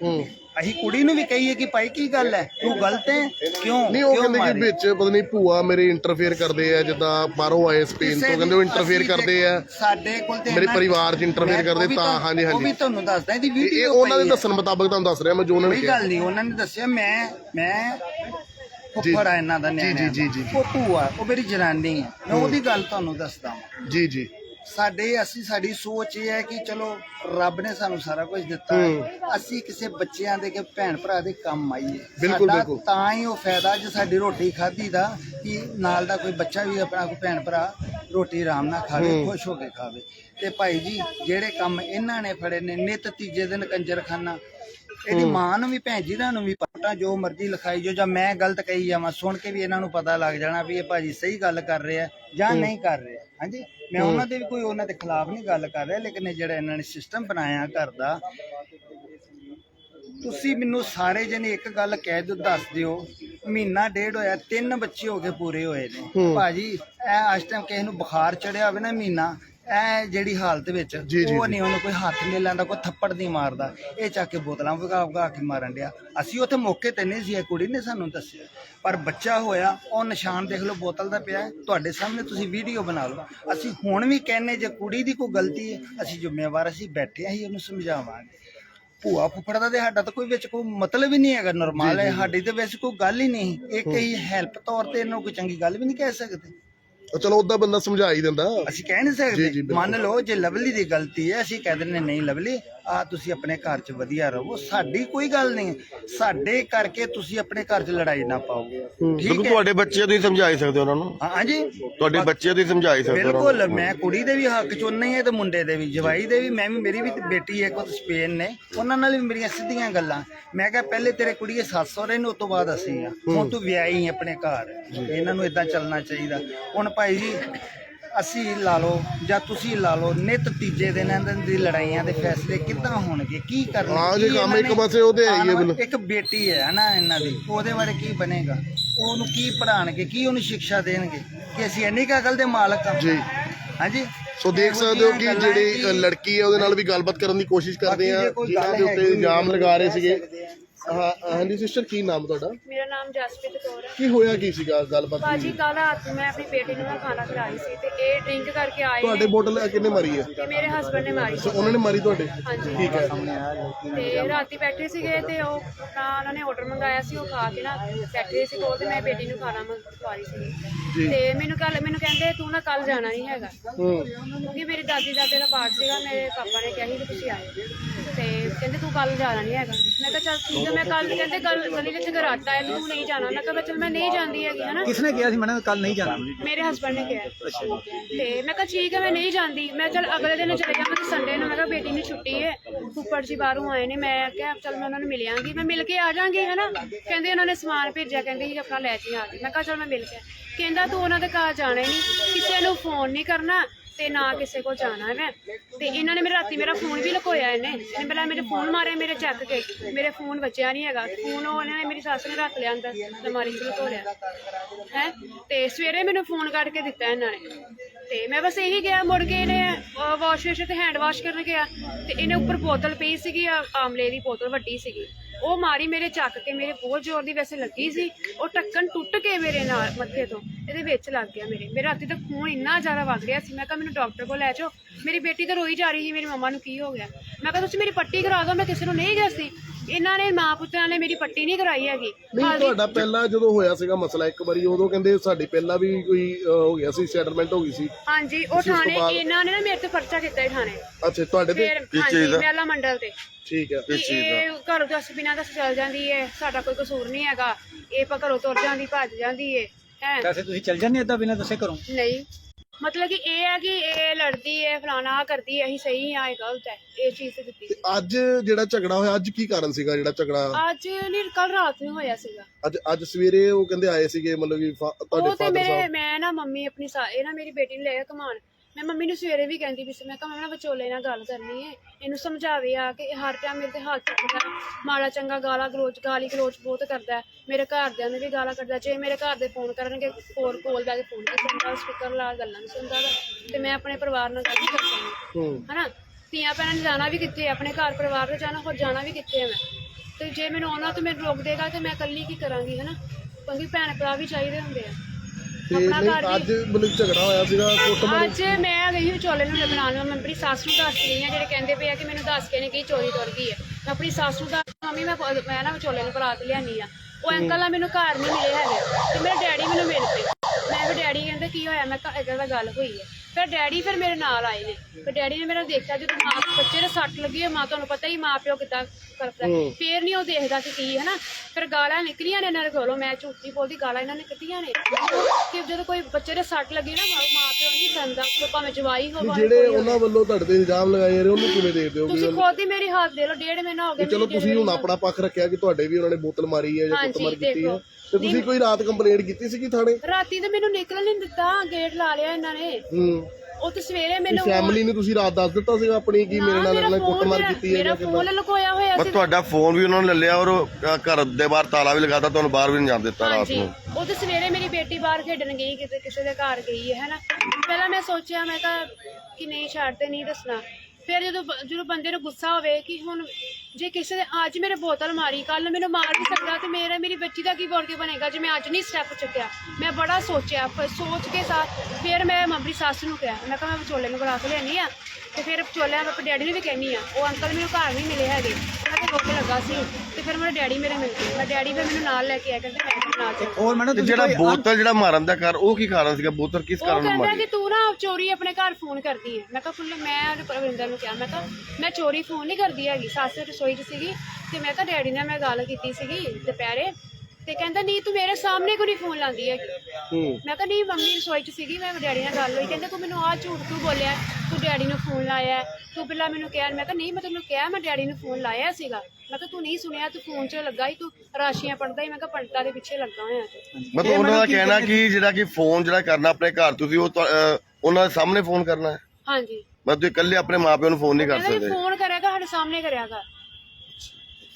B: ਅਸੀਂ ਕੁੜੀ ਨੂੰ ਵੀ ਕਹੀਏ ਕਿ ਭਾਈ ਕੀ ਗੱਲ ਹੈ? ਤੂੰ ਗਲਤ ਹੈ? ਕਿਉਂ?
A: ਨਹੀਂ ਉਹ
B: ਕਿਉਂ
A: ਕਹਿੰਦੇ ਕਿ
B: ਮਾਰੀ?
A: ਵਿੱਚ ਪਤਾ ਨਹੀਂ ਭੂਆ ਮੇਰੇ ਇੰਟਰਫੇਅਰ ਕਰਦੇ ਆ ਜਿੱਦਾਂ ਬਾਹਰੋਂ ਆਏ ਸਪੇਨ
B: ਕਿਸੇ
A: ਤੋਂ ਕਹਿੰਦੇ ਉਹ ਇੰਟਰਫੇਅਰ
B: ਅਸੀਂ
A: ਕਰਦੇ ਆ।
B: ਸਾਡੇ ਕੋਲ ਤੇ
A: ਮੇਰੇ
B: ਇੰਨਾ-
A: ਪਰਿਵਾਰ 'ਚ interfere
B: ਮੈਂ-
A: ਕਰਦੇ
B: ਉਹ ਵੀ
A: ਤਾਂ,
B: ਤੁਹਾਨੂੰ-
A: ਹਾਂਜੀ,
B: ਉਹ
A: ਹਾਂਜੀ।
B: ਵੀ ਤੁਹਾਨੂੰ ਦੱਸਦਾ ਇਹਦੀ
A: ਇਹ
B: ਵੀਡੀਓ
A: ਇਹ ਉਹਨਾਂ ਦੇ ਦੱਸਣ ਮੁਤਾਬਕ ਤੁਹਾਨੂੰ ਦੱਸ ਰਿਹਾ ਮੈਂ ਜੋ ਉਹਨਾਂ ਨੇ
B: ਕੋਈ
A: ਕਿਹਾ।
B: ਗੱਲ ਨਹੀਂ ਉਹਨਾਂ ਨੇ ਦੱਸਿਆ ਮੈਂ ਮੈਂ
A: ਜੀ।
B: ਫੁੱਫੜ ਇਹਨਾਂ ਦਾ
A: ਜੀ,
B: ਨਿਆਣਿਆਂ
A: ਜੀ, ਜੀ,
B: ਦਾ। ਉਹ ਭੂਆ ਉਹ ਮੇਰੀ ਜਨਾਨੀ ਹੈ। ਮੈਂ ਉਹਦੀ ਗੱਲ ਤੁਹਾਨੂੰ ਦੱਸਦਾ
A: ਜੀ ਜੀ।
B: ਸਾਡੇ ਅਸੀਂ ਸਾਡੀ ਸੋਚ ਇਹ ਹੈ ਕਿ ਚਲੋ ਰੱਬ ਨੇ ਸਾਨੂੰ ਸਾਰਾ ਕੁਝ ਦਿੱਤਾ ਹੈ। ਅਸੀਂ ਕਿਸੇ ਬੱਚਿਆਂ ਦੇ ਕਿ ਭੈਣ ਭਰਾ ਦੇ ਕੰਮ ਆਈਏ।
A: ਬਿਲਕੁਲ,
B: ਸਾਡਾ
A: ਬਿਲਕੁਲ।
B: ਤਾਂ ਹੀ ਉਹ ਫਾਇਦਾ ਜੇ ਸਾਡੀ ਰੋਟੀ ਖਾਧੀ ਦਾ ਕਿ ਨਾਲ ਦਾ ਕੋਈ ਬੱਚਾ ਵੀ ਆਪਣਾ ਕੋਈ ਭੈਣ ਭਰਾ ਰੋਟੀ ਆਰਾਮ ਨਾਲ ਖਾਵੇ ਖੁਸ਼ ਹੋ ਕੇ ਖਾਵੇ। ਤੇ ਭਾਈ ਜੀ ਜਿਹੜੇ ਕੰਮ ਇਹਨਾਂ ਨੇ ਫੜੇ ਨੇ ਨਿਤ ਤੀਜੇ ਦਿਨ ਕੰਜਰਖਾਨਾ। ਇਹਦੀ ਮਾਂ ਨੂੰ ਵੀ ਭੈਣ ਜੀ ਦਾ ਨੂੰ ਵੀ ਪਤਾ ਜੋ ਮਰਜ਼ੀ ਲਿਖਾਈ ਜੋ ਜਾਂ ਮੈਂ ਗਲਤ ਕਹੀ ਜਾਵਾਂ ਸੁਣ ਕੇ ਵੀ ਇਹਨਾਂ ਨੂੰ ਪਤਾ ਲੱਗ ਜਾਣਾ ਵੀ ਇਹ ਭਾਜੀ ਸਹੀ ਗੱਲ ਕਰ ਰਿਹਾ ਜਾਂ ਨਹੀਂ ਕਰ ਰਿਹਾ। ਹਾਂਜੀ? ਮੈਂ ਉਹਨਾਂ ਦੇ ਵੀ ਕੋਈ ਉਹਨਾਂ ਦੇ ਖਿਲਾਫ ਨਹੀਂ ਗੱਲ ਕਰ ਰਿਹਾ ਲੇਕਿਨ ਇਹ ਜਿਹੜਾ ਇਹਨਾਂ ਨੇ ਸਿਸਟਮ ਬਣਾਇਆ ਘਰ ਦਾ ਤੁਸੀਂ ਮੈਨੂੰ ਸਾਰੇ ਜਣੇ ਇੱਕ ਗੱਲ ਕਹਿ ਦਿਓ ਦੱਸ ਦਿਓ। ਮਹੀਨਾ ਡੇਢ ਹੋਇਆ ਤਿੰਨ ਬੱਚੇ ਹੋ ਕੇ ਪੂਰੇ ਹੋਏ ਨੇ। ਭਾਜੀ ਇਹ ਅੱਜ ਟਾਈਮ ਕਿਸੇ ਨੂੰ ਬੁਖਾਰ ਚੜਿਆ ਹੋਵੇ ਨਾ ਮਹੀਨਾ ਇਹ ਜਿਹੜੀ ਹਾਲਤ ਵਿੱਚ
A: ਜੀ, ਜੀ,
B: ਉਹ ਨਹੀਂ ਉਹਨੂੰ ਕੋਈ ਹੱਥ ਨਹੀਂ ਲਾਉਂਦਾ ਕੋਈ ਥੱਪੜ ਨਹੀਂ ਮਾਰਦਾ। ਇਹ ਚੱਕ ਕੇ ਬੋਤਲਾਂ ਵਗਾ ਵਗਾ ਕੇ ਮਾਰਨ ਡਿਆ। ਅਸੀਂ ਉੱਥੇ ਮੌਕੇ ਤੇ ਨਹੀਂ ਸੀ ਇਹ ਕੁੜੀ ਨੇ ਸਾਨੂੰ ਦੱਸਿਆ। ਪਰ ਬੱਚਾ ਹੋਇਆ ਉਹ ਨਿਸ਼ਾਨ ਦੇਖ ਲਓ ਬੋਤਲ ਦਾ ਪਿਆ ਹੈ, ਤੁਹਾਡੇ ਸਾਹਮਣੇ ਤੁਸੀਂ ਵੀਡੀਓ ਬਣਾ ਲਓ। ਅਸੀਂ ਹੁਣ ਵੀ ਕਹਿੰਨੇ ਜੇ ਕੁੜੀ ਦੀ ਕੋਈ ਗਲਤੀ ਹੈ ਅਸੀਂ ਜ਼ਿੰਮੇਵਾਰ ਅਸੀਂ ਬੈਠੇ ਹਾਂ ਹੀ ਉਹਨੂੰ ਸਮਝਾਵਾਂਗੇ। ਭੂਆ ਫੁੱਫੜ ਦਾ ਤੇ ਸਾਡਾ ਤਾਂ ਕੋਈ ਵਿੱਚ ਕੋਈ ਮਤਲਬ ਹੀ ਨਹੀਂ ਹੈਗਾ ਨਰਮਾਲ ਹੈ। ਸਾਡੀ ਤੇ ਵਿੱਚ ਕੋਈ ਗੱਲ ਹੀ ਨਹੀਂ। ਇੱਕ ਹੀ ਹੈਲਪ ਤੌਰ ਤੇ ਇਹਨੂੰ ਕੋਈ ਚੰਗੀ ਗੱਲ ਵੀ ਨਹੀਂ ਕਹਿ ਸਕਦੇ।
A: ਚਲੋ ਉਹਦਾ ਬੰਦਾ ਸਮਝਾ ਹੀ ਦਿੰਦਾ
B: ਅਸੀਂ ਕਹਿ ਨਹੀਂ
A: ਜੀ, ਜੀ,
B: ਸਕਦੇ
A: ਬਿਲਕੁਲ।
B: ਮੰਨ ਲਓ ਜੇ ਲਵਲੀ ਦੀ ਗਲਤੀ ਹੈ ਅਸੀਂ ਕਹਿ ਦਿੰਦੇ ਨਹੀਂ ਲਵਲੀ ਆ ਤੁਸੀਂ ਆਪਣੇ ਘਰ 'ਚ ਵਧੀਆ ਰਹੋ ਸਾਡੀ ਕੋਈ ਗੱਲ ਨਹੀਂ। ਸਾਡੇ ਕਰਕੇ ਤੁਸੀਂ ਆਪਣੇ ਘਰ 'ਚ ਲੜਾਈ ਨਾ ਪਾਓ
C: ਬਿਲਕੁਲ
B: ਠੀਕ ਹੈ?
C: ਤੁਹਾਡੇ ਬੱਚੇ ਤੁਸੀਂ ਸਮਝਾ ਹੀ ਸਕਦੇ ਹੋ ਉਹਨਾਂ। ਨੂੰ
B: ਹਾਂ- ਹਾਂਜੀ
C: ਤੁਹਾਡੇ ਬੱਚੇ ਤੁਸੀਂ ਸਮਝਾ ਹੀ ਸਕਦੇ ਹੋ ਉਹਨਾਂ।
B: ਬਿਲਕੁਲ ਮੈਂ ਕੁੜੀ ਦੇ ਵੀ ਹੱਕ ਚ ਉਨਾ ਹੀ ਹੈ ਤੇ ਮੁੰਡੇ ਦੇ ਵੀ ਜਵਾਈ ਦੇ ਵੀ ਮੈਂ ਵੀ ਮੇਰੀ ਵੀ ਬੇਟੀ ਹੈ ਉਹ ਸਪੇਨ ਨੇ। ਉਹਨਾਂ ਨਾਲ ਵੀ ਮੇਰੀਆਂ ਸਿੱਧੀਆਂ ਗੱਲਾਂ। ਮੈਂ ਕਿਹਾ ਪਹਿਲੇ ਤੇਰੇ ਕੁੜੀਏ ਸੱਸ ਸਹੁਰੇ ਨੇ ਉਸ ਤੋਂ ਬਾਅਦ ਅਸੀਂ ਆ ਹੁਣ ਤੂੰ ਵਿਆਹੀ ਹੈ ਆਪਣੇ ਘਰ। ਇਹਨਾਂ ਨੂੰ ਇਦਾਂ ਚੱਲਣਾ ਚਾਹੀਦਾ। ਹੁਣ ਭਾਈ ਜੀ ਅਸੀਂ ਲਾ ਲਓ ਜਾਂ ਤੁਸੀਂ ਲਾ ਲਓ ਨਿਤ ਤੀਜੇ ਦਿਨ ਇਹਨਾਂ ਦੀ ਲੜਾਈਆਂ ਦੇ ਫੈਸਲੇ ਕਿੱਦਾਂ ਹੋਣਗੇ? ਕੀ ਕਰਨਾ
A: ਹਾਂ, ਜੇ ਕੰਮ ਇੱਕ ਪਾਸੇ ਉਹ ਤੇ ਹੈ ਬਿਲਕੁਲ।
B: ਇੱਕ ਬੇਟੀ ਹੈ ਨਾ ਇਹਨਾਂ ਦੀ ਉਹਦੇ ਬਾਰੇ ਕੀ ਬਣੇਗਾ? ਉਹਨੂੰ ਕੀ ਪੜਾਣਗੇ ਕੀ ਉਹਨੂੰ ਸਿੱਖਿਆ ਦੇਣਗੇ? ਕਿ ਅਸੀਂ ਇੰਨੀ ਕੁ ਅਕਲ ਦੇ ਮਾਲਕ ਹਾਂ?
A: ਜੀ।
B: ਹਾਂਜੀ?
A: ਸੋ ਦੇਖ
B: ਇਹੋ
A: ਸਕਦੇ ਹੋ
B: ਜਿਹੀਆਂ
A: ਕਿ ਜਿਹੜੀ ਅ, ਲੜਕੀ ਹੈ ਉਹਦੇ ਨਾਲ ਵੀ ਗੱਲਬਾਤ ਕਰਨ ਦੀ ਕੋਸ਼ਿਸ਼ ਕਰਦੇ
B: ਬਾਕੀ
A: ਆ
B: ਜੇ ਕੋਈ
A: ਜਿਨ੍ਹਾਂ
B: ਗੱਲ
A: ਦੇ ਉੱਤੇ
B: ਹੈਗੀ
A: ਇਲਜ਼ਾਮ ਲਗਾ ਰਹੇ ਸੀਗੇ।
B: ਸਕਦੇ ਆ।
A: ਹਾਂ ਹਾਂਜੀ ਸਿਸਟਰ ਕੀ ਨਾਮ ਤੁਹਾਡਾ?
D: ਮੇਰਾ ਨਾਮ ਜਸਪ੍ਰੀਤ ਕੌਰ ਹੈ।
A: ਕੀ ਹੋਇਆ ਕੀ ਸੀਗਾ ਗੱਲਬਾਤ
D: ਭਾਜੀ ਕੱਲ ਰਾਤ ਨੂੰ ਮੈਂ ਆਪਣੀ ਬੇਟੀ ਨੂੰ ਨਾ ਖਾਣਾ ਖਿਲਾਈ ਸੀ ਤੇ ਇਹ ਡਰਿੰਕ ਕਰਕੇ ਆਏ
A: ਤੁਹਾਡੇ
D: ਨੇ।
A: ਬੋਟਲ ਕਿੰਨੇ ਮਾਰੀ ਹੈ?
D: ਤੇ ਮੇਰੇ ਹਸਬੰਡ ਨੇ ਮਾਰੀ।
A: ਸੋ ਉਹਨਾਂ ਨੇ ਮਾਰੀ ਤੁਹਾਡੇ?
D: ਹਾਂਜੀ।
A: ਠੀਕ ਹੈ।
D: ਤੇ ਰਾਤੀ ਬੈਠੇ ਸੀਗੇ ਤੇ ਉਹ ਤਾਂ ਉਹਨਾਂ ਨੇ ਆਰਡਰ ਮੰਗਾਇਆ ਸੀ ਉਹ ਖਾ ਕੇ ਨਾ ਬੈਠੇ ਸੀ ਕੋਲ ਤੇ ਮੈਂ ਬੇਟੀ ਨੂੰ ਖਾਣਾ ਰਹੀ ਸੀ। ਤੇ ਮੈਨੂੰ ਕੱਲ ਮੈਨੂੰ ਕਹਿੰਦੇ ਤੂੰ ਨਾ ਕੱਲ ਜਾਣਾ ਨਹੀਂ ਹੈਗਾ।
A: ਹੂੰ।
D: ਕਿਉਂਕਿ ਮੇਰੀ ਦਾਦੀ ਦਾਦੇ ਦਾ ਪਾਠ ਸੀਗਾ ਮੇਰੇ ਪਾਪਾ ਨੇ ਕਿਹਾ ਸੀ ਕਿ ਤੁਸੀਂ ਆਏ ਤੇ ਕਹਿੰਦੇ ਤੂੰ ਕੱਲ ਜਾਣਾ ਨਹੀਂ ਹੈਗਾ। ਮੈਂ ਕਿਹਾ ਚੱਲ ਠੀਕ ਹੈ ਮੈਂ ਕੱਲ ਕਹਿੰਦੇ ਕੱਲ ਗਲੀ ਵਿੱਚ ਘਰਾਟਾ ਹੈ ਤੂੰ ਨਹੀਂ ਜਾਣਾ। ਮੈਂ ਕਿਹਾ ਚੱਲ ਮੈਂ ਨਹੀਂ ਜਾਂਦੀ ਹੈਗੀ ਹਨਾ?
E: ਕਿਸਨੇ ਕਿਹਾ ਸੀ? ਮੈਡਮ ਕੱਲ ਨਹੀਂ ਜਾਣਾ।
D: ਮੇਰੇ ਹਸਬੰਡ ਨੇ ਕਿਹਾ। ਤੇ ਮੈਂ ਕਿਹਾ ਠੀਕ ਹੈ ਮੈਂ ਨਹੀਂ ਜਾਂਦੀ। ਮੈਂ ਚੱਲ ਅਗਲੇ ਦਿਨ ਚਲੇ ਜਾਵਾਂਗੀ ਸੰਡੇ ਨੂੰ। ਮੈਂ ਕਿਹਾ ਬੇਟੀ ਨੂੰ ਛੁੱਟੀ ਹੈ। ਫੁੱਫੜ ਜੀ ਬਾਹਰੋਂ ਆਏ ਨੇ ਮੈਂ ਕਿਹਾ ਚੱਲ ਮੈਂ ਉਹਨਾਂ ਨੂੰ ਮਿਲ ਆਂਗੀ ਮੈਂ ਮਿਲ ਕੇ ਆ ਜਾਾਂਗੀ ਹਨਾ? ਕਹਿੰਦੇ ਉਹਨਾਂ ਨੇ ਸਮਾਨ ਭੇਜਿਆ ਕਹਿੰਦੇ ਸੀ ਆਪਣਾ ਲੈ ਕੇ ਆ। ਜੀ ਮੈਂ ਕਿਹਾ ਚੱਲ ਮੈਂ ਮਿਲ ਕੇ ਕਹਿੰਦਾ ਤੂੰ ਉਹਨਾਂ ਦੇ ਘਰ ਜਾਣਾ ਹੀ ਨਹੀਂ। ਕਿਸੇ ਨੂੰ ਫੋਨ ਨਹੀਂ ਕਰਨਾ। ਤੇ ਨਾ ਕਿਸੇ ਕੋਲ ਜਾਣਾ ਹੈ ਮੈਂ। ਤੇ ਇਹਨਾਂ ਨੇ ਮੇਰੇ ਰਾਤੀ ਮੇਰਾ ਫੋਨ ਵੀ ਲੁਕੋਇਆ ਇਹਨੇ। ਇਹਨੇ ਪਹਿਲਾਂ ਮੇਰੇ ਫੋਨ ਮਾਰਿਆ, ਮੇਰੇ ਚੱਕ ਕੇ। ਮੇਰੇ ਫੋਨ ਬਚਿਆ ਨਹੀਂ ਹੈਗਾ। ਫੋਨ ਉਹ ਨੇ ਮੇਰੀ ਸੱਸ ਨੇ ਰੱਖ ਲਿਆ ਅੰਦਰ। ਅਲਮਾਰੀ 'ਚ ਲੁਕੋ ਲਿਆ। ਹੈ? ਤੇ ਸਵੇਰੇ ਮੈਨੂੰ ਫੋਨ ਕੱਢ ਕੇ ਦਿੱਤਾ ਇਹਨਾਂ ਨੇ। ਤੇ ਮੈਂ ਬਸ ਇਹੀ ਗਿਆ ਮੁੜ ਕੇ ਇਹਨੇ ਵਾਸ਼ ਵੇਸ਼ਨ ਤੇ ਹੈਂਡ ਵਾਸ਼ ਕਰਨ ਗਿਆ ਤੇ ਇਹਨੇ ਉੱਪਰ ਬੋਤਲ ਪਈ ਸੀਗੀ, ਆ- ਆਮਲੇ ਦੀ ਬੋਤਲ ਵੱਡੀ ਸੀਗੀ। ਉਹ ਮਾਰੀ ਮੇਰੇ ਚੱਕ ਕੇ, ਮੇਰੇ ਬਹੁਤ ਜ਼ੋਰ ਦੀ ਵੈਸੇ ਲੱਗੀ ਸੀ, ਉਹ ਟੱਕਣ ਟੁੱਟ ਕੇ ਮੇਰੇ ਨਾਲ, ਮੱਥੇ ਤੋਂ, ਇਹਦੇ ਵਿੱਚ ਲੱਗ ਗਿਆ ਮੇਰੇ। ਮੇਰੇ ਰਾਤੀ ਤੱਕ ਖੂਨ ਇੰਨਾ ਜ਼ਿਆਦਾ ਵਗ ਰਿਹਾ ਸੀ, ਮੈਂ ਕਿਹਾ ਮੈਨੂੰ ਡਾਕਟਰ ਕੋਲ ਲੈ ਜਾਓ। ਮੇਰੀ ਬੇਟੀ ਤਾਂ ਰੋਈ ਜਾ ਰਹੀ ਸੀ, ਮੇਰੀ ਮੰਮਾ ਨੂੰ ਕੀ ਹੋ ਗਿਆ? ਮੈਂ ਕਿਹਾ, ਤੁਸੀਂ ਮੇਰੀ ਪੱਟੀ ਕਰਾ ਦਿਓ, ਮੈਂ ਕਿਸੇ ਨੂੰ ਨਹੀਂ ਦੱਸੀ ਇਹਨਾਂ ਨੇ ਮਾਂ ਪੁੱਤਰਾਂ ਨੇ ਮੇਰੀ ਪੱਟੀ ਨਹੀਂ ਕਰਾਈ ਹੈਗੀ।
A: ਨਹੀਂ ਤੁਹਾਡਾ ਪਹਿਲਾਂ ਜਦੋਂ ਹੋਇਆ ਸੀਗਾ ਮਸਲਾ ਇੱਕ ਵਾਰੀ ਉਦੋਂ ਕਹਿੰਦੇ ਸਾਡੀ ਪਹਿਲਾਂ ਵੀ ਕੋਈ ਹੋ ਗਿਆ ਸੀ ਸੈਟਲਮੈਂਟ ਹੋ ਗਈ ਸੀ।
D: ਹਾਂਜੀ ਉਹ
A: ਤੋਂ
D: ਥਾਣੇ
A: ਬਾਅਦ-
D: ਇਹਨਾਂ ਨੇ ਨਾ ਮੇਰੇ ਤੇ ਪਰਚਾ ਕੀਤਾ ਇਹ ਥਾਣੇ।
A: ਅੱਛਾ ਤੁਹਾਡੇ ਤੇ?
D: ਫਿਰ ਹਾਂਜੀ? ਮਹਿਲਾ ਮੰਡਲ ਤੇ।
A: ਠੀਕ ਹੈ।
D: ਕਿ ਇਹ ਘਰੋਂ ਦੱਸ ਬਿਨਾਂ ਦੱਸ ਚੱਲ ਜਾਂਦੀ ਹੈ ਸਾਡਾ ਕੋਈ ਕਸੂਰ ਨਹੀਂ ਹੈਗਾ। ਇਹ ਪਾ ਘਰੋਂ ਤੁਰ ਜਾਂਦੀ ਭੱਜ ਜਾਂਦੀ ਹੈ ਹੈ।
E: ਵੈਸੇ ਤੁਸੀਂ ਚੱਲ ਜਾਂਦੇ ਏਦਾਂ ਬਿਨਾਂ ਦੱਸੇ ਘਰੋਂ?
D: ਨਹੀਂ। ਮਤਲਬ ਕਿ ਇਹ ਹੈ ਕਿ ਇਹ ਲੜਦੀ ਹੈ ਫਲਾਣਾ ਕਰਦੀ ਹੈ ਅਸੀਂ ਸਹੀ ਆ ਇਹ ਗਲਤ ਹੈ ਇਹ ਚੀਜ਼ ਤੇ ਦਿੱਤੀ
A: ਤੇ ਅੱਜ ਜਿਹੜਾ ਝਗੜਾ ਹੋਇਆ ਅੱਜ ਕੀ ਕਾਰਨ ਸੀਗਾ ਜਿਹੜਾ ਝਗੜਾ?
D: ਅੱਜ ਨਹੀਂ ਕੱਲ ਰਾਤ ਨੂੰ ਹੋਇਆ ਸੀਗਾ।
A: ਅੱਜ ਅੱਜ ਸਵੇਰੇ ਉਹ ਕਹਿੰਦੇ ਆਏ ਸੀਗੇ ਮਤਲਬ ਕਿ ਫਾ- ਤੁਹਾਡੇ
D: ਉਹ ਤੇ
A: ਫਾਦਰ
D: ਮੇਰੇ
A: ਸਾਹਿਬ।
D: ਮੈਂ ਨਾ ਮੰਮੀ ਆਪਣੀ ਸਾ ਇਹ ਨਾ ਮੇਰੀ ਬੇਟੀ ਨੂੰ ਲੈ ਕੇ ਕਮਾਨ ਮੈਂ ਮੰਮੀ ਨੂੰ ਸਵੇਰੇ ਵੀ ਕਹਿੰਦੀ ਵੀ ਸੀ ਮੈਂ ਕਿਹਾ ਮੈਂ ਨਾ ਵਿਚੋਲੇ ਨਾਲ ਗੱਲ ਕਰਨੀ ਹੈ ਇਹਨੂੰ ਸਮਝਾਵੇ ਆ ਕਿ ਇਹ ਹਰ ਟਾਈਮ ਮੇਰੇ ਤੇ ਹੱਥ ਚੁੱਕਦਾ। ਮਾੜਾ ਚੰਗਾ ਗਾਲਾਂ ਗਲੋਚ ਗਾਲੀ ਗਲੋਚ ਬਹੁਤ ਕਰਦਾ ਹੈ। ਮੇਰੇ ਘਰਦਿਆਂ ਨੇ ਵੀ ਗਾਲਾਂ ਕੱਢਦਾ ਜੇ ਮੇਰੇ ਘਰ ਦੇ ਫੋਨ ਕਰਨਗੇ ਕੋਲ ਕੋਲ ਬੈ ਕੇ ਫੋਨ ਨਹੀਂ ਸੁਣਦਾ ਸਪੀਕਰ ਲਾ ਗੱਲਾਂ ਨਹੀਂ ਸੁਣਦਾ ਵਾ ਤੇ ਮੈਂ ਆਪਣੇ ਪਰਿਵਾਰ ਨਾਲ ਗੱਲ ਨਹੀਂ ਕਰ ਸਕਦੀ।
A: ਹੂੰ।
D: ਹਨਾ? ਧੀਆਂ ਭੈਣਾਂ ਨੇ ਜਾਣਾ ਵੀ ਕਿੱਥੇ ਹੈ, ਆਪਣੇ ਘਰ ਪਰਿਵਾਰ ਤੇ ਜਾਣਾ ਹੋਰ ਜਾਣਾ ਵੀ ਕਿੱਥੇ ਹੈ ਮੈਂ? ਤੇ ਜੇ ਮੈਨੂੰ ਉਹਨਾਂ ਤੋਂ ਮੈਨੂੰ ਰੋਕ ਦੇਗਾ ਤੇ ਮੈਂ ਇਕੱਲੀ ਕੀ ਕਰਾਂਗੀ ਹਨਾ? ਕਿਉਂਕਿ ਭੈਣ ਭਰਾ ਵੀ ਚਾਹੀਦੇ ਹੁੰਦੇ ਆ।
A: ਤੇ
D: ਆਪਣਾ
A: ਨਹੀਂ
D: ਘਰ ਵੀ
A: ਅੱਜ ਮਤਲਬ ਝਗੜਾ ਹੋਇਆ ਸੀਗਾ ਕੁੱਟਮਾਰ
D: ਅੱਜ ਮੈਂ ਗਈ ਵਿਚੋਲੇ ਨੂੰ ਬਣਾਉਣ ਮੈਂ ਆਪਣੀ ਸੱਸ ਨੂੰ ਦੱਸ ਜਿਹੜੇ ਕਹਿੰਦੇ ਪਏ ਆ ਕਿ ਮੈਨੂੰ ਦੱਸ ਕੇ ਨੇ ਕੀ ਚੋਰੀ ਤੁਰ ਗਈ ਹੈ। ਮੈਂ ਆਪਣੀ ਸੱਸ ਨੂੰ ਦੱਸ ਮੰਮੀ ਮੈਂ ਮੈਂ ਨਾ ਵਿਚੋਲੇ ਨੂੰ ਬਰਾਤ ਲਿਆਨੀ ਆ। ਉਹ ਅੰਕਲ ਆ ਮੈਨੂੰ ਘਰ ਨਹੀਂ ਮਿਲੇ ਹੈਗੇ ਤੇ ਮੇਰੇ ਡੈਡੀ ਮੈਨੂੰ ਮਿਲ ਪਏ। ਮੈਂ ਫਿਰ ਡੈਡੀ ਕਹਿੰਦੇ ਕੀ ਹੋਇਆ? ਮੈਂ ਕਿਹਾ ਏਦਾਂ ਦਾ ਗੱਲ ਹੋਈ ਹੈ। ਫਿਰ ਡੈਡੀ ਫਿਰ ਮੇਰੇ ਨਾਲ ਆਏ ਨੇ ਫਿਰ ਡੈਡੀ ਨੇ ਮੇਰਾ ਦੇਖਿਆ ਜਦੋਂ ਮਾਂ ਬੱਚੇ ਦੇ ਸੱਟ ਲੱਗੀ ਹੈ ਮਾਂ ਤੁਹਾਨੂੰ ਪਤਾ ਹੀ ਮਾਂ ਪਿਓ ਕਿੱਦਾਂ ਕਰਦਾ ਹੈ। ਫਿਰ ਨਹੀਂ ਉਹ ਦੇਖਦਾ ਕਿ ਕੀ ਹੈ ਨਾ ਫਿਰ ਗਾਲਾਂ ਨਿਕਲੀਆਂ ਨੇ ਇਹਨਾਂ ਦੇ ਕੋਲੋਂ ਮੈਂ ਝੂਠੀ ਬੋਲਦੀ ਗਾਲਾਂ ਇਹਨਾਂ ਨੇ ਕੱਢੀਆਂ ਨੇ ਕਿ ਜਦੋਂ ਕੋਈ ਬੱਚੇ ਦੇ ਸੱਟ ਲੱਗੀ ਨਾ ਮਾਂ ਮਾਂ ਪਿਓ ਨਹੀਂ ਕੋਈ ਭਾਵੇਂ ਜਵਾਈ ਹੋ ਭਾਵੇਂ
A: ਜਿਹੜੇ
D: ਕੋਈ।
A: ਉਹਨਾਂ ਵੱਲੋਂ ਤੁਹਾਡੇ ਤੇ ਇਲਜ਼ਾਮ ਲਗਾਏ ਜਾ ਰਹੇ ਉਹਨੂੰ ਕਿਵੇਂ ਦੇਖਦੇ ਹੋ ਵੀ
D: ਤੁਸੀਂ ਖੁਦ ਹੀ ਮੇਰੀ ਹੱਥ ਦੇ ਲਓ ਡੇਢ ਮਹੀਨਾ ਹੋ ਗਿਆ
A: ਚਲੋ ਤੁਸੀਂ ਹੁਣ ਆਪਣਾ ਪੱਖ ਰੱਖਿਆ ਕਿ ਤੁਹਾਡੇ ਵੀ ਉਹਨਾਂ ਨੇ ਬੋਤਲ ਮਾਰੀ ਹੈ ਜਾਂ
D: ਹਾਂਜੀ,
A: ਕੁੱਟਮਾਰ ਕੀਤੀ ਹੈ। ਤੇ ਤੁਸੀਂ ਕੋਈ ਰਾਤ ਕੰਪਲੇਂਟ ਕੀਤੀ ਸੀ ਕਿ ਥਾਣੇ?
D: ਰਾਤੀ ਤੇ ਮੈਨੂੰ ਨਿਕਲਣ ਨਹੀਂ ਦਿੱਤਾ ਗੇਟ ਲਾ ਲਿਆ ਇਹਨਾਂ ਨੇ।
A: ਹੂੰ।
D: ਉਹ ਤੇ ਸਵੇਰੇ ਮੈਨੂੰ
A: ਫੈਮਿਲੀ ਨੂੰ ਤੁਸੀਂ ਰਾਤ ਦੱਸ ਦਿੱਤਾ ਸੀਗਾ ਆਪਣੀ ਕਿ ਮੇਰੇ ਨਾਲ ਇਹਨਾਂ ਨੇ ਕੁੱਟਮਾਰ
D: ਮੇਰਾ-
A: ਕੀਤੀ ਹੈ
D: ਮੇਰਾ ਫੋਨ ਲੁਕੋਇਆ ਹੋਇਆ
C: ਬਸ
D: ਸੀ।
C: ਤੁਹਾਡਾ ਫੋਨ ਵੀ ਉਹਨਾਂ ਨੇ ਲੈ ਲਿਆ ਔਰ ਘਰ ਦੇ ਬਾਹਰ ਤਾਲਾ ਵੀ ਲਗਾਤਾ ਤੁਹਾਨੂੰ ਬਾਹਰ ਵੀ ਨਹੀਂ ਜਾਣ ਦਿੱਤਾ ਰਾਤ ਨੂੰ।
D: ਉਹ ਤੇ ਸਵੇਰੇ ਮੇਰੀ ਬੇਟੀ ਬਾਹਰ ਖੇਡਣ ਗਈ ਕਿਤੇ ਕਿਸੇ ਦੇ ਘਰ ਗਈ ਹੈ ਹਨਾ? ਪਹਿਲਾਂ ਮੈਂ ਸੋਚਿਆ ਮੈਂ ਤਾਂ ਕਿ ਨਹੀਂ ਛੱਡਦੇ ਨਹੀਂ ਦੱਸਣਾ। ਫਿਰ ਜਦੋਂ ਜਦੋਂ ਬੰਦੇ ਨੂੰ ਗੁੱਸਾ ਹੋਵੇ ਕਿ ਹੁਣ ਜੇ ਕਿਸੇ ਨੇ ਅੱਜ ਮੇਰੇ ਬੋਤਲ ਮਾਰੀ ਕੱਲ ਮੈਨੂੰ ਮਾਰ ਵੀ ਸਕਦਾ ਤੇ ਮੇਰਾ ਮੇਰੀ ਬੱਚੀ ਦਾ ਕੀ ਬੋਲ ਕੇ ਬਣੇਗਾ ਜੇ ਮੈਂ ਅੱਜ ਨਹੀਂ ਸਟੈਪ ਚੁੱਕਿਆ? ਮੈਂ ਬੜਾ ਸੋਚਿਆ ਫਿਰ ਸੋਚ ਕੇ ਸਾਥ ਫਿਰ ਮੈਂ ਮੰਮੀ ਸੱਸ ਨੂੰ ਕਿਹਾ ਮੈਂ ਕਿਹਾ ਮੈਂ ਵਿਚੋਲੇ ਨੂੰ ਬੁਲਾ ਕੇ ਲਿਆਨੀ ਆ ਤੇ ਫਿਰ ਵਿਚੋਲਿਆਂ ਮੈਂ ਆਪਣੇ ਡੈਡੀ ਨੂੰ ਵੀ ਕਹਿਨੀ ਆ ਉਹ ਅੰਕਲ ਮੈਨੂੰ ਘਰ ਨਹੀਂ ਮਿਲੇ ਹੈਗੇ। ਉਹਨਾਂ ਦੇ ਰੋਕ ਲੱਗਾ ਸੀ ਤੇ ਫਿਰ ਮੇਰੇ ਡੈਡੀ ਮੇਰੇ ਮਿਲ ਗਏ। ਮੈਂ ਡੈਡੀ ਫਿਰ ਮੈਨੂੰ ਨਾਲ ਲੈ ਕੇ ਆਇਆ ਕਹਿੰਦੇ ਮੈਂ ਨਾਲ ਚੱਲ
E: ਹੋਰ ਮੈਡਮ
C: ਤੇ ਜਿਹੜਾ ਬੋਤਲ ਜਿਹੜਾ ਮਾਰਨ ਦਾ ਕਰ ਉਹ ਕੀ ਕਾਰਨ ਸੀਗਾ? ਬੋਤਲ ਕਿਸ
D: ਉਹ
C: ਕਾਰਨ
D: ਕਹਿੰਦਾ
C: ਮਾਰੀ?
D: ਕਿ ਤੂੰ ਨਾ ਚੋਰੀ ਆਪਣੇ ਘਰ ਫੋਨ ਕਰਦੀ ਹੈ। ਮੈਂ ਕਿਹਾ ਫੁੱਲ ਮੈਂ ਉਹਨੂੰ ਪ੍ਰਵਿੰਦਰ ਨੂੰ ਕਿਹਾ ਮੈਂ ਕਿਹਾ ਮੈਂ ਚੋਰੀ ਫੋਨ ਨਹੀਂ ਕਰਦੀ ਹੈਗੀ ਸੱਸ ਰਸੋਈ 'ਚ ਸੀਗੀ ਤੇ ਮੈਂ ਕਿਹਾ ਡੈਡੀ ਨਾਲ ਮੈਂ ਗੱਲ ਕੀਤੀ ਸੀਗੀ ਦੁਪਹਿਰੇ ਤੇ ਕਹਿੰਦਾ ਨਹੀਂ ਤੂੰ ਮੇਰੇ ਸਾਹਮਣੇ ਕਿਉਂ ਨਹੀਂ ਫੋਨ ਲਾਉਂਦੀ ਹੈਗੀ?
A: ਹੂੰ।
D: ਮੈਂ ਕਿਹਾ ਨਹੀਂ ਮੰਮੀ ਰਸੋਈ 'ਚ ਸੀਗੀ ਮੈਂ ਡੈਡੀ ਨਾਲ ਗੱਲ ਹੋਈ। ਕਹਿੰਦੇ ਤੂੰ ਮੈਨੂੰ ਆਹ ਝੂਠ ਕਿਉਂ ਬੋਲਿਆ? ਤੂੰ ਡੈਡੀ ਨੂੰ ਫੋਨ ਲਾਇਆ। ਤੂੰ ਪਹਿਲਾਂ ਮੈਨੂੰ ਕਿਹਾ ਮੈਂ ਕਿਹਾ ਨਹੀਂ ਮੈਂ ਤੈਨੂੰ ਕਿਹਾ ਮੈਂ ਡੈਡੀ ਨੂੰ ਫੋਨ ਲਾਇਆ ਸੀਗਾ। ਮੈਂ ਕਿਹਾ ਤੂੰ ਨਹੀਂ ਸੁਣਿਆ ਤੂੰ ਫੋਨ 'ਚ ਲੱਗਾ ਹੀ ਤੂੰ ਰਾਸ਼ੀਆਂ ਪੜਦਾ ਹੀ। ਮੈਂ ਕਿਹਾ ਪੰਡਤਾਂ ਦੇ ਪਿੱਛੇ ਲੱਗਾ ਹੋਇਆ। ਤੂੰ
C: ਮਤਲਬ ਉਹਨਾਂ ਦਾ ਕਹਿਣਾ ਕਿ ਜਿਹੜਾ ਕਿ ਫੋਨ ਜਿਹੜਾ ਕਰਨਾ ਆਪਣੇ ਘਰ ਤੁਸੀਂ ਉਹ ਤੁਹਾ- ਉਹਨਾਂ ਦੇ ਸਾਹਮਣੇ ਫੋਨ ਕਰਨਾ ਹੈ?
D: ਹਾਂਜੀ।
C: ਮਤਲਬ ਤੁਸੀਂ ਇਕੱਲੇ ਆਪਣੇ ਮਾਪਿਆਂ ਨੂੰ ਫੋਨ ਨਹੀਂ ਕਰ
D: ਕਹਿੰਦਾ ਵੀ
C: ਸਕਦੇ?
D: ਫੋਨ ਕਰੇਗਾ ਸਾਡੇ ਸਾਹਮਣੇ ਕਰੇਗਾ